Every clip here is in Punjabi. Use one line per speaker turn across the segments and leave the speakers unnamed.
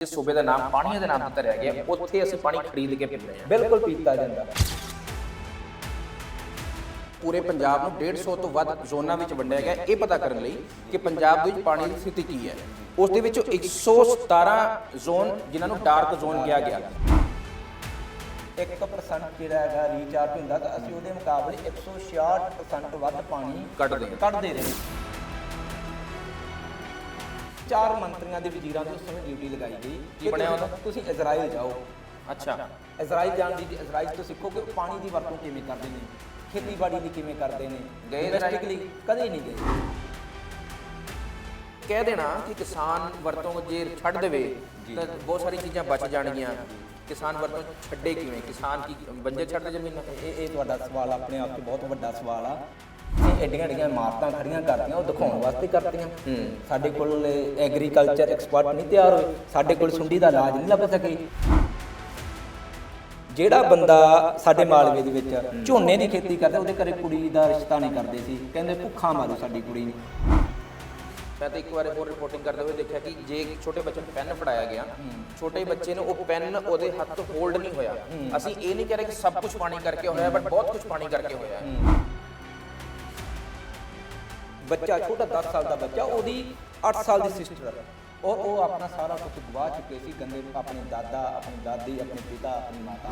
ਜਿਸ ਸੂਬੇ ਦਾ ਨਾਮ ਪਾਣੀਆਂ ਦੇ ਨਾਮ ਤੇ ਧਰਿਆ ਗਿਆ। ਉੱਥੇ ਅਸੀਂ ਪਾਣੀ ਖਰੀਦ ਕੇ ਪੀਂਦੇ ਹਾਂ।
ਬਿਲਕੁਲ ਪੀਤਾ ਜਾਂਦਾ
ਪੂਰੇ ਪੰਜਾਬ ਨੂੰ 150 ਤੋਂ ਵੱਧ ਜ਼ੋਨਾਂ ਵਿੱਚ ਵੰਡਿਆ ਗਿਆ। ਇਹ ਪਤਾ ਕਰਨ ਲਈ ਕਿ ਪੰਜਾਬ ਦੇ ਵਿੱਚ ਪਾਣੀ ਦੀ ਸਥਿਤੀ ਕੀ ਹੈ। ਉਸ ਦੇ ਵਿੱਚੋਂ 117 ਜ਼ੋਨ ਜਿਨ੍ਹਾਂ ਨੂੰ ਡਾਰਕ ਜ਼ੋਨ ਕਿਹਾ ਗਿਆ।
1% ਜਿਹੜਾ ਹੈਗਾ ਰੀਚਾਰਜ ਹੁੰਦਾ ਤਾਂ ਅਸੀਂ ਉਹਦੇ ਮੁਕਾਬਲੇ 166% ਵੱਧ ਪਾਣੀ
ਕੱਢਦੇ।
ਕੱਢਦੇ ਰਹੇ। ਚਾਰ ਮੰਤਰੀਆਂ ਦੇ ਵਜ਼ੀਰਾਂ ਦੀ ਉਸ ਸਮੇਂ ਡਿਊਟੀ ਲਗਾਈ ਗਈ। ਕਿ
ਬਣਿਆ ਉਹਦਾ?
ਤੁਸੀਂ ਇਜ਼ਰਾਈਲ ਜਾਓ।
ਅੱਛਾ।
ਇਜ਼ਰਾਈਲ ਜਾਣ ਦੀ ਇਜ਼ਰਾਈਲ ਤੋਂ ਸਿੱਖੋ ਕਿ ਉਹ ਪਾਣੀ ਦੀ ਵਰਤੋਂ ਕਿਵੇਂ ਕਰਦੇ ਨੇ ਖੇਤੀਬਾੜੀ ਦੀ ਕਿਵੇਂ ਕਰਦੇ ਨੇ
ਗਏ ਇਜ਼ਰਾਈਲ?
Domestically ਕਦੇ ਨਹੀਂ ਗਏ।
ਕਹਿ ਦੇਣਾ ਕਿ ਕਿਸਾਨ ਵਰਤੋਂ ਜੇ ਛੱਡ ਦੇਵੇ ਤਾਂ ਬਹੁਤ ਸਾਰੀ ਚੀਜ਼ਾਂ ਬਚ ਜਾਣਗੀਆਂ। ਕਿਸਾਨ ਵਰਤੋਂ ਛੱਡੇ ਕਿਵੇਂ? ਕਿਸਾਨ ਕੀ ਬੰਜਰ ਛੱਡ ਜ਼ਮੀਨਾਂ?
ਇਹ ਇਹ ਤੁਹਾਡਾ ਸਵਾਲ ਆਪਣੇ ਆਪ 'ਚ ਬਹੁਤ ਵੱਡਾ ਸਵਾਲ ਆ। ਐਡੀਆਂ ਐਡੀਆਂ ਇਮਾਰਤਾਂ ਖੜੀਆਂ ਕਰਦੀਆਂ ਉਹ ਦਿਖਾਉਣ ਵਾਸਤੇ ਕਰਦੀਆਂ ਸਾਡੇ ਕੋਲ ਐਗਰੀਕਲਚਰ ਐਕਸਪਰਟ ਨਹੀਂ ਤਿਆਰ ਹੋਏ। ਸਾਡੇ ਕੋਲ ਸੁੰਡੀ ਦਾ ਇਲਾਜ ਨਹੀਂ ਲੱਭ ਸਕੇ। ਜਿਹੜਾ ਬੰਦਾ ਸਾਡੇ ਮਾਲਵੇ ਦੇ ਵਿੱਚ ਝੋਨੇ ਦੀ ਖੇਤੀ ਕਰਦਾ ਉਹਦੇ ਘਰੇ ਕੁੜੀ ਦਾ ਰਿਸ਼ਤਾ ਨਹੀਂ ਕਰਦੇ ਸੀ। ਕਹਿੰਦੇ ਭੁੱਖਾ ਮਾਰੂ ਸਾਡੀ ਕੁੜੀ ਨੂੰ।
ਮੈਂ ਤਾਂ ਇੱਕ ਵਾਰ ਹੋਰ ਰਿਪੋਰਟਿੰਗ ਕਰਦੇ ਹੋਏ ਦੇਖਿਆ ਕਿ ਜੇ ਇੱਕ ਛੋਟੇ ਬੱਚੇ ਨੂੰ ਪੈਨ ਫੜਾਇਆ ਗਿਆ ਛੋਟੇ ਬੱਚੇ ਨੂੰ ਉਹ ਪੈਨ ਉਹਦੇ ਹੱਥ ਹੋਲਡ ਨਹੀਂ ਹੋਇਆ। ਅਸੀਂ ਇਹ ਨਹੀਂ ਕਹਿ ਰਹੇ ਕਿ ਸਭ ਕੁਝ ਪਾਣੀ ਕਰਕੇ ਹੋਇਆ ਬਟ ਬਹੁਤ ਕੁਝ ਪਾਣੀ ਕਰਕੇ ਹੋਇਆ। ਹੈ।
ਬੱਚਾ, ਛੋਟਾ 10 ਸਾਲ ਦਾ ਬੱਚਾ, ਉਹਦੀ 8 ਸਾਲ ਦੀ ਸਿਸਟਰ ਔਰ ਉਹ ਆਪਣਾ ਸਾਰਾ ਕੁਝ ਗਵਾ ਚੁੱਕੇ ਸੀ, ਗੰਦੇ ਆਪਣੇ ਦਾਦਾ, ਆਪਣੀ ਦਾਦੀ, ਆਪਣੇ ਪਿਤਾ, ਆਪਣੀ ਮਾਤਾ।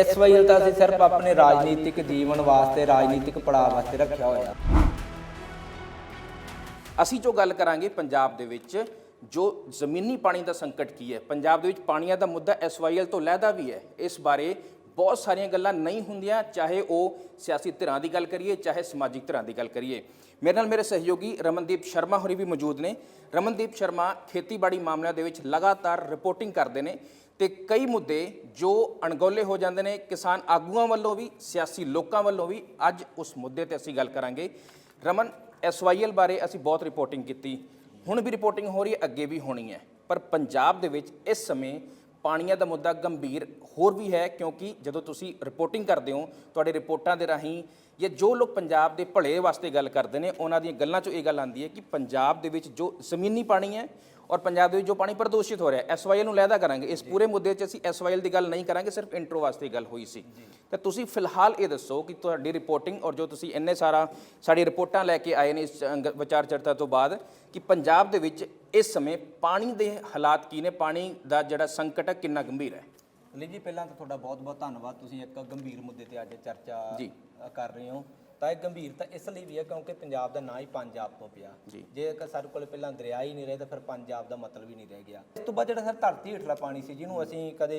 ਐਸਵਾਈਐਲ ਤਾਂ ਅਸੀਂ ਸਿਰਫ ਆਪਣੇ ਰਾਜਨੀਤਿਕ ਜੀਵਨ ਵਾਸਤੇ, ਰਾਜਨੀਤਿਕ ਪੜਾਅ ਵਾਸਤੇ ਰੱਖਿਆ ਹੋਇਆ।
ਅਸੀਂ ਜੋ ਗੱਲ ਕਰਾਂਗੇ ਪੰਜਾਬ ਦੇ ਵਿੱਚ, ਜੋ ਜ਼ਮੀਨੀ ਪਾਣੀ ਦਾ ਸੰਕਟ ਕੀ ਹੈ, ਪੰਜਾਬ ਦੇ ਵਿੱਚ ਪਾਣੀਆਂ ਦਾ ਮੁੱਦਾ ਐਸਵਾਈਐਲ ਤੋਂ ਲਹਿਦਾ ਵੀ ਹੈ। ਇਸ ਬਾਰੇ ਬਹੁਤ ਸਾਰੀਆਂ ਗੱਲਾਂ ਨਹੀਂ ਹੁੰਦੀਆਂ, ਚਾਹੇ ਉਹ ਸਿਆਸੀ ਧਿਰਾਂ ਦੀ ਗੱਲ ਕਰੀਏ, ਚਾਹੇ ਸਮਾਜਿਕ ਧਿਰਾਂ ਦੀ ਗੱਲ ਕਰੀਏ। ਮੇਰੇ ਨਾਲ ਮੇਰੇ ਸਹਿਯੋਗੀ ਰਮਨਦੀਪ ਸ਼ਰਮਾ ਹੋਰੀ ਵੀ ਮੌਜੂਦ ਨੇ। ਰਮਨਦੀਪ ਸ਼ਰਮਾ ਖੇਤੀਬਾੜੀ ਮਾਮਲਿਆਂ ਦੇ ਵਿੱਚ ਲਗਾਤਾਰ ਰਿਪੋਰਟਿੰਗ ਕਰਦੇ ਨੇ ਤੇ ਕਈ ਮੁੱਦੇ ਜੋ ਅਣਗੌਲੇ ਹੋ ਜਾਂਦੇ ਨੇ, ਕਿਸਾਨ ਆਗੂਆਂ ਵੱਲੋਂ ਵੀ, ਸਿਆਸੀ ਲੋਕਾਂ ਵੱਲੋਂ ਵੀ ਅੱਜ ਉਸ ਮੁੱਦੇ ਤੇ ਅਸੀਂ ਗੱਲ ਕਰਾਂਗੇ। ਰਮਨ ਐਸਵਾਈਐਲ ਬਾਰੇ ਅਸੀਂ ਬਹੁਤ ਰਿਪੋਰਟਿੰਗ ਕੀਤੀ। ਹੁਣ ਵੀ ਰਿਪੋਰਟਿੰਗ ਹੋ ਰਹੀ ਹੈ, ਅੱਗੇ ਵੀ ਹੋਣੀ ਹੈ। ਪਰ ਪੰਜਾਬ ਦੇ ਵਿੱਚ ਇਸ ਸਮੇਂ ਪਾਣੀਆਂ ਦਾ ਮੁੱਦਾ ਗੰਭੀਰ ਹੋਰ ਵੀ ਹੈ ਕਿਉਂਕਿ ਜਦੋਂ ਤੁਸੀਂ ਰਿਪੋਰਟਿੰਗ ਕਰਦੇ ਹੋ, ਤੁਹਾਡੇ ਰਿਪੋਰਟਾਂ ਦੇ ਰਾਹੀਂ ਜਾਂ ਜੋ ਲੋਕ ਪੰਜਾਬ ਦੇ ਭਲੇ ਵਾਸਤੇ ਗੱਲ ਕਰਦੇ ਨੇ, ਉਹਨਾਂ ਦੀਆਂ ਗੱਲਾਂ 'ਚੋਂ ਇਹ ਗੱਲ ਆਉਂਦੀ ਹੈ ਕਿ ਪੰਜਾਬ ਦੇ ਵਿੱਚ ਜੋ ਜ਼ਮੀਨੀ ਪਾਣੀ ਹੈ ਔਰ ਪੰਜਾਬ ਦੇ ਵਿੱਚ ਜੋ ਪਾਣੀ ਪ੍ਰਦੂਸ਼ਿਤ ਹੋ ਰਿਹਾ ਐਸਵਾਈਐਲ ਨੂੰ ਲੈਦਾ ਕਰਾਂਗੇ। ਇਸ ਪੂਰੇ ਮੁੱਦੇ 'ਚ ਅਸੀਂ ਐਸਵਾਈਐਲ ਦੀ ਗੱਲ ਨਹੀਂ ਕਰਾਂਗੇ ਸਿਰਫ ਇੰਟਰੋ ਵਾਸਤੇ ਗੱਲ ਹੋਈ ਸੀ। ਤੇ ਤੁਸੀਂ ਫਿਲਹਾਲ ਇਹ ਦੱਸੋ ਕਿ ਤੁਹਾਡੀ ਰਿਪੋਰਟਿੰਗ ਔਰ ਜੋ ਤੁਸੀਂ ਇੰਨੇ ਸਾਰਾ ਸਾਡੀ ਰਿਪੋਰਟਾਂ ਲੈ ਕੇ ਆਏ ਨੇ ਇਸ ਵਿਚਾਰ ਚਰਚਾ ਤੋਂ ਬਾਅਦ ਕਿ ਪੰਜਾਬ ਦੇ ਵਿੱਚ ਇਸ ਸਮੇਂ ਪਾਣੀ ਦੇ ਹਾਲਾਤ ਕੀ ਨੇ? ਪਾਣੀ ਦਾ ਜਿਹੜਾ ਸੰਕਟ ਹੈ ਕਿੰਨਾ ਗੰਭੀਰ ਹੈ?
ਲਈ ਜੀ ਪਹਿਲਾਂ ਤਾਂ ਤੁਹਾਡਾ ਬਹੁਤ-ਬਹੁਤ ਧੰਨਵਾਦ। ਤੁਸੀਂ ਇੱਕ ਗੰਭੀਰ ਮੁੱਦੇ ਤੇ ਅੱਜ ਚਰਚਾ ਕਰ ਰਹੇ ਹੋ। ਤਾਂ ਇਹ ਗੰਭੀਰਤਾ ਇਸ ਲਈ ਵੀ ਹੈ ਕਿਉਂਕਿ ਪੰਜਾਬ ਦਾ ਨਾਂ ਹੀ ਪੰਜਾਬ ਤੋਂ ਪਿਆ।
ਜੀ।
ਜੇ ਅਗਰ ਸਾਡੇ ਕੋਲ ਪਹਿਲਾਂ ਦਰਿਆ ਹੀ ਨਹੀਂ ਰਹੇ ਤਾਂ ਫਿਰ ਪੰਜਾਬ ਦਾ ਮਤਲਬ ਹੀ ਨਹੀਂ ਰਹਿ ਗਿਆ। ਇਸ ਤੋਂ ਬਾਅਦ ਜਿਹੜਾ ਸਰ ਧਰਤੀ ਹੇਠਲਾ ਪਾਣੀ ਸੀ ਜਿਹਨੂੰ ਅਸੀਂ ਕਦੇ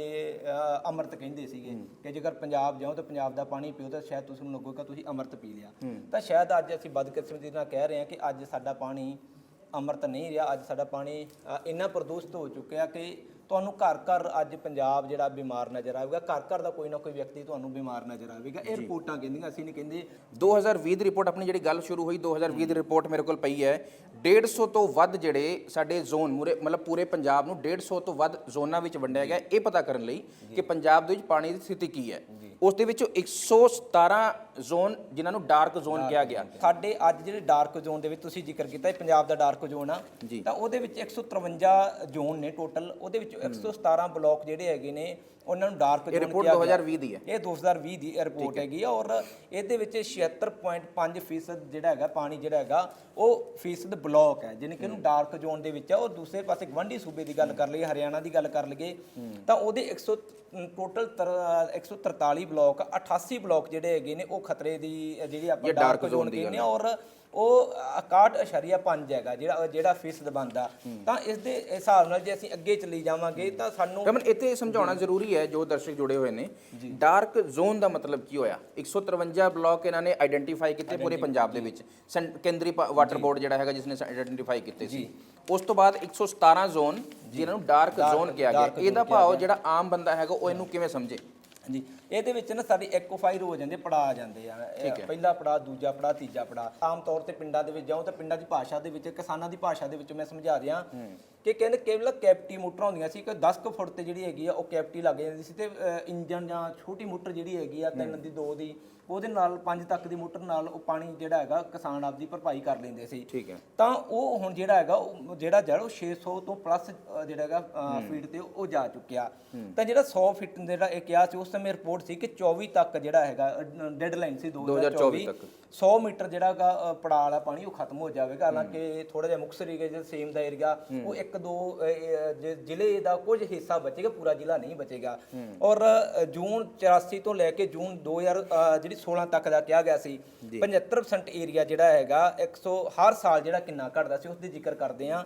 ਅੰਮ੍ਰਿਤ ਕਹਿੰਦੇ ਸੀਗੇ ਕਿ ਜੇਕਰ ਪੰਜਾਬ ਜਾਓ ਤਾਂ ਪੰਜਾਬ ਦਾ ਪਾਣੀ ਪੀਓ ਤਾਂ ਸ਼ਾਇਦ ਤੁਸੀਂ ਨੂੰ ਲੱਗੇਗਾ ਤੁਸੀਂ ਅੰਮ੍ਰਿਤ ਪੀ ਲਿਆ। ਤਾਂ ਸ਼ਾਇਦ ਅੱਜ ਅਸੀਂ ਬਦਕਿਸਮਤੀ ਨਾਲ ਕਹਿ ਰਹੇ ਹਾਂ ਕਿ ਅੱਜ ਸਾਡਾ ਪਾਣੀ ਅੰਮ੍ਰਿਤ ਨਹੀਂ ਰਿਹਾ ਅੱਜ ਸਾਡਾ ਪਾਣੀ ਇੰਨਾ ਪ੍ਰਦੂਸ਼ਿਤ ਹੋ ਚੁੱਕਿਆ ਕਿ ਤੁਹਾਨੂੰ ਘਰ ਘਰ ਅੱਜ ਪੰਜਾਬ ਜਿਹੜਾ ਬਿਮਾਰ ਨਜ਼ਰ ਆਵੇਗਾ ਘਰ ਘਰ ਦਾ ਕੋਈ ਨਾ ਕੋਈ ਵਿਅਕਤੀ ਤੁਹਾਨੂੰ ਬਿਮਾਰ ਨਜ਼ਰ ਆਵੇਗਾ। ਇਹ ਰਿਪੋਰਟਾਂ ਕਹਿੰਦੀਆਂ ਅਸੀਂ ਨਹੀਂ ਕਹਿੰਦੇ।
2020 ਦੀ ਰਿਪੋਰਟ ਆਪਣੀ ਜਿਹੜੀ ਗੱਲ ਸ਼ੁਰੂ ਹੋਈ 2020 ਦੀ ਰਿਪੋਰਟ ਮੇਰੇ ਕੋਲ ਪਈ ਹੈ। 150 ਤੋਂ ਵੱਧ ਜਿਹੜੇ ਸਾਡੇ ਜ਼ੋਨ ਮੂਰੇ ਮਤਲਬ ਪੂਰੇ ਪੰਜਾਬ ਨੂੰ 150 ਤੋਂ ਵੱਧ ਜ਼ੋਨਾਂ ਵਿੱਚ ਵੰਡਿਆ ਗਿਆ। ਇਹ ਪਤਾ ਕਰਨ ਲਈ ਕਿ ਪੰਜਾਬ ਦੇ ਵਿੱਚ ਪਾਣੀ ਦੀ ਸਥਿਤੀ ਕੀ ਹੈ। ਉਸ ਦੇ ਵਿੱਚੋਂ 117 ਜ਼ੋਨ ਜਿਨ੍ਹਾਂ ਨੂੰ ਡਾਰਕ ਜ਼ੋਨ ਕਿਹਾ ਗਿਆ।
ਸਾਡੇ ਅੱਜ ਜਿਹੜੇ ਡਾਰਕ ਜ਼ੋਨ ਦੇ ਵਿੱਚ ਤੁਸੀਂ ਜ਼ਿਕਰ ਕੀਤਾ ਇਹ ਪੰਜਾਬ ਦਾ ਡਾਰਕ ਜ਼ੋਨ ਆ। ਤਾਂ ਉਹਦੇ ਵਿੱਚ 153 ਜ਼ੋਨ ਨੇ ਟੋਟਲ ਉਹਦੇ ਵਿੱਚੋਂ 117 ਬਲਾਕ ਜਿਹੜੇ ਹੈਗੇ ਨੇ ਉਹਨਾਂ ਨੂੰ ਡਾਰਕ
ਇਹ
ਜ਼ੋਨ ਕਿਹਾ ਗਿਆ।
2020 ਦੀ ਹੈ।
ਇਹ 2020 ਦੀ ਰਿਪੋਰਟ ਹੈਗੀ ਔਰ ਇਹਦੇ ਵਿੱਚ 76.5% ਫੀਸਦ ਜਿਹੜਾ ਹੈਗਾ ਪਾਣੀ ਜਿਹੜਾ ਹੈਗਾ ਉਹ ਫੀਸਦ ਬਲਾਕ ਹੈ ਜਿਹਨੇ ਕਿ ਇਹਨੂੰ ਡਾਰਕ ਜ਼ੋਨ ਦੇ ਵਿੱਚ ਆ। ਔਰ ਦੂਸਰੇ ਪਾਸੇ ਗਵੰਡੀ ਸੂਬੇ ਦੀ ਗੱਲ ਕਰ ਲਈਏ ਹਰਿਆਣਾ ਦੀ ਗੱਲ ਕਰ ਲਈਏ ਤਾਂ ਉਹਦੇ 100 ਟੋਟਲ 143 ਬਲਾਕ 88 ਬਲਾਕ ਜਿਹੜੇ ਹੈਗੇ ਨੇ ਉਹ ਖਤਰੇ ਦੀ ਜਿਹੜੀ ਆਪਾਂ
ਇਹ
ਡਾਰਕ ਜ਼ੋਨ ਕਹਿੰਦੇ ਆ ਔਰ ਉਹ 61.5 ਹੈਗਾ ਜਿਹੜਾ ਜਿਹੜਾ ਫੀਸਦ ਬਣਦਾ ਤਾਂ ਇਸ ਦੇ ਹਿਸਾਬ ਨਾਲ ਜੇ ਅਸੀਂ ਅੱਗੇ ਚੱਲੀ ਜਾਵਾਂਗੇ ਤਾਂ ਸਾਨੂੰ
ਰਮਨ ਇੱਥੇ ਸਮਝਾਉਣਾ ਜ਼ਰੂਰੀ ਹੈ ਜੋ ਦਰਸ਼ਕ ਜੁੜੇ ਹੋਏ ਨੇ। ਡਾਰਕ ਜ਼ੋਨ ਦਾ ਮਤਲਬ ਕੀ ਹੋਇਆ? 153 ਬਲਾਕ ਇਹਨਾਂ ਨੇ ਆਈਡੈਂਟੀਫਾਈ ਕੀਤੇ ਪੂਰੇ ਪੰਜਾਬ ਦੇ ਵਿੱਚ। ਕੇਂਦਰੀ ਵਾਟਰ ਬੋਰਡ ਜਿਹੜਾ ਹੈਗਾ ਜਿਸ ਨੇ ਆਈਡੈਂਟੀਫਾਈ ਕੀਤੇ ਸੀ। ਉਸ ਤੋਂ ਬਾਅਦ 117 ਜ਼ੋਨ ਜਿਨ੍ਹਾਂ ਨੂੰ ਡਾਰਕ ਜ਼ੋਨ ਕਿਹਾ ਗਿਆ। ਇਹਦਾ ਭਾਵ ਜਿਹੜਾ ਆਮ ਬੰਦਾ ਹੈਗਾ ਉਹ ਇਹਨੂੰ ਕਿਵੇਂ ਸਮਝੇ?
ਜੀ ਇਹਦੇ ਵਿੱਚ ਨਾ ਸਾਡੀ ਐਕੋਫਾਈਰ ਹੋ ਜਾਂਦੇ ਪੜਾ ਆ ਜਾਂਦੇ ਆ। ਇਹ ਪਹਿਲਾ ਪੜਾ ਦੂਜਾ ਪੜਾ ਤੀਜਾ ਪੜਾ ਆਮ ਤੌਰ ਤੇ ਪਿੰਡਾਂ ਦੇ ਵਿੱਚ ਜਾਓ ਤਾਂ ਪਿੰਡਾਂ ਦੀ ਭਾਸ਼ਾ ਦੇ ਵਿੱਚ ਕਿਸਾਨਾਂ ਦੀ ਭਾਸ਼ਾ ਦੇ ਵਿੱਚ ਮੈਂ ਸਮਝਾ ਦਿਆਂ ਕਿ ਕਹਿੰਦੇ ਕੇਵਲ ਕੈਪਟੀ ਮੋਟਰਾਂ ਹੁੰਦੀਆਂ ਸੀ ਕਿ 10 ਕੁ ਫੁੱਟ ਤੇ ਜਿਹੜੀ ਹੈਗੀ ਆ ਉਹ ਕੈਪਟੀ ਲੱਗ ਜਾਂਦੀ ਸੀ ਤੇ ਇੰਜਨ ਜਾਂ ਛੋਟੀ ਮੋਟਰ ਜਿਹੜੀ ਹੈਗੀ ਆ ਤਿੰਨ ਦੀ ਦੋ ਦੀ ਉਹਦੇ ਨਾਲ ਪੰਜ ਤੱਕ ਦੀ ਮੋਟਰ ਨਾਲ ਉਹ ਪਾਣੀ ਜਿਹੜਾ ਹੈਗਾ ਕਿਸਾਨ ਆਪਦੀ ਭਰਪਾਈ ਕਰ ਲੈਂਦੇ ਸੀ।
ਠੀਕ ਹੈ।
ਤਾਂ ਉਹ ਹੁਣ ਜਿਹੜਾ ਹੈਗਾ ਉਹ ਜਿਹੜਾ ਜੜ ਉਹ 600 ਤੋਂ ਪਲੱਸ ਜਿਹੜਾ ਹੈਗਾ ਫੀਟ ਤੇ ਉਹ ਜਾ ਚੁੱਕਿਆ। ਤਾਂ ਜਿਹੜਾ 100 ਫੀਟ ਜਿਹੜਾ ਇਹ ਕਿਹਾ ਸੀ ਉਸ ਸਮੇਂ ਰਿਪੋਰਟ ਸੀ ਕਿ 24 ਤੱਕ ਜਿਹੜਾ ਹੈਗਾ ਡੈਡਲਾਈਨ ਸੀ 2024
ਤੱਕ।
100 ਮੀਟਰ ਜਿਹੜਾ ਹੈਗਾ ਅ, ਪੜਾਅ ਵਾਲਾ ਪਾਣੀ ਉਹ ਖਤਮ ਹੋ ਜਾਵੇਗਾ। ਹਾਲਾਂਕਿ ਥੋੜਾ ਜਿਹਾ ਮੁਕਤਸਰ ਏਰੀਆ ਜਿਹੜਾ ਸੇਮ ਦਾ ਏਰੀਆ ਉਹ ਇੱਕ ਦੋ ਜ਼ਿਲ੍ਹੇ ਦਾ ਕੁਝ ਹਿੱਸਾ ਬਚੇਗਾ ਪੂਰਾ ਜ਼ਿਲ੍ਹਾ ਨਹੀਂ ਬਚੇਗਾ। ਔਰ ਜੂਨ 84 ਤੋਂ ਲੈ ਕੇ ਜੂਨ 2000 ਅ, ਜਿਹੜੀ 16 ਤੱਕ ਦਾ ਕਿਹਾ ਗਿਆ ਸੀ 75% ਏਰੀਆ ਜਿਹੜਾ ਹੈਗਾ 100 ਹਰ ਸਾਲ ਜਿਹੜਾ ਕਿੰਨਾ ਘਟਦਾ ਸੀ ਉਸ ਦੀ ਜ਼ਿਕਰ ਕਰਦੇ ਆ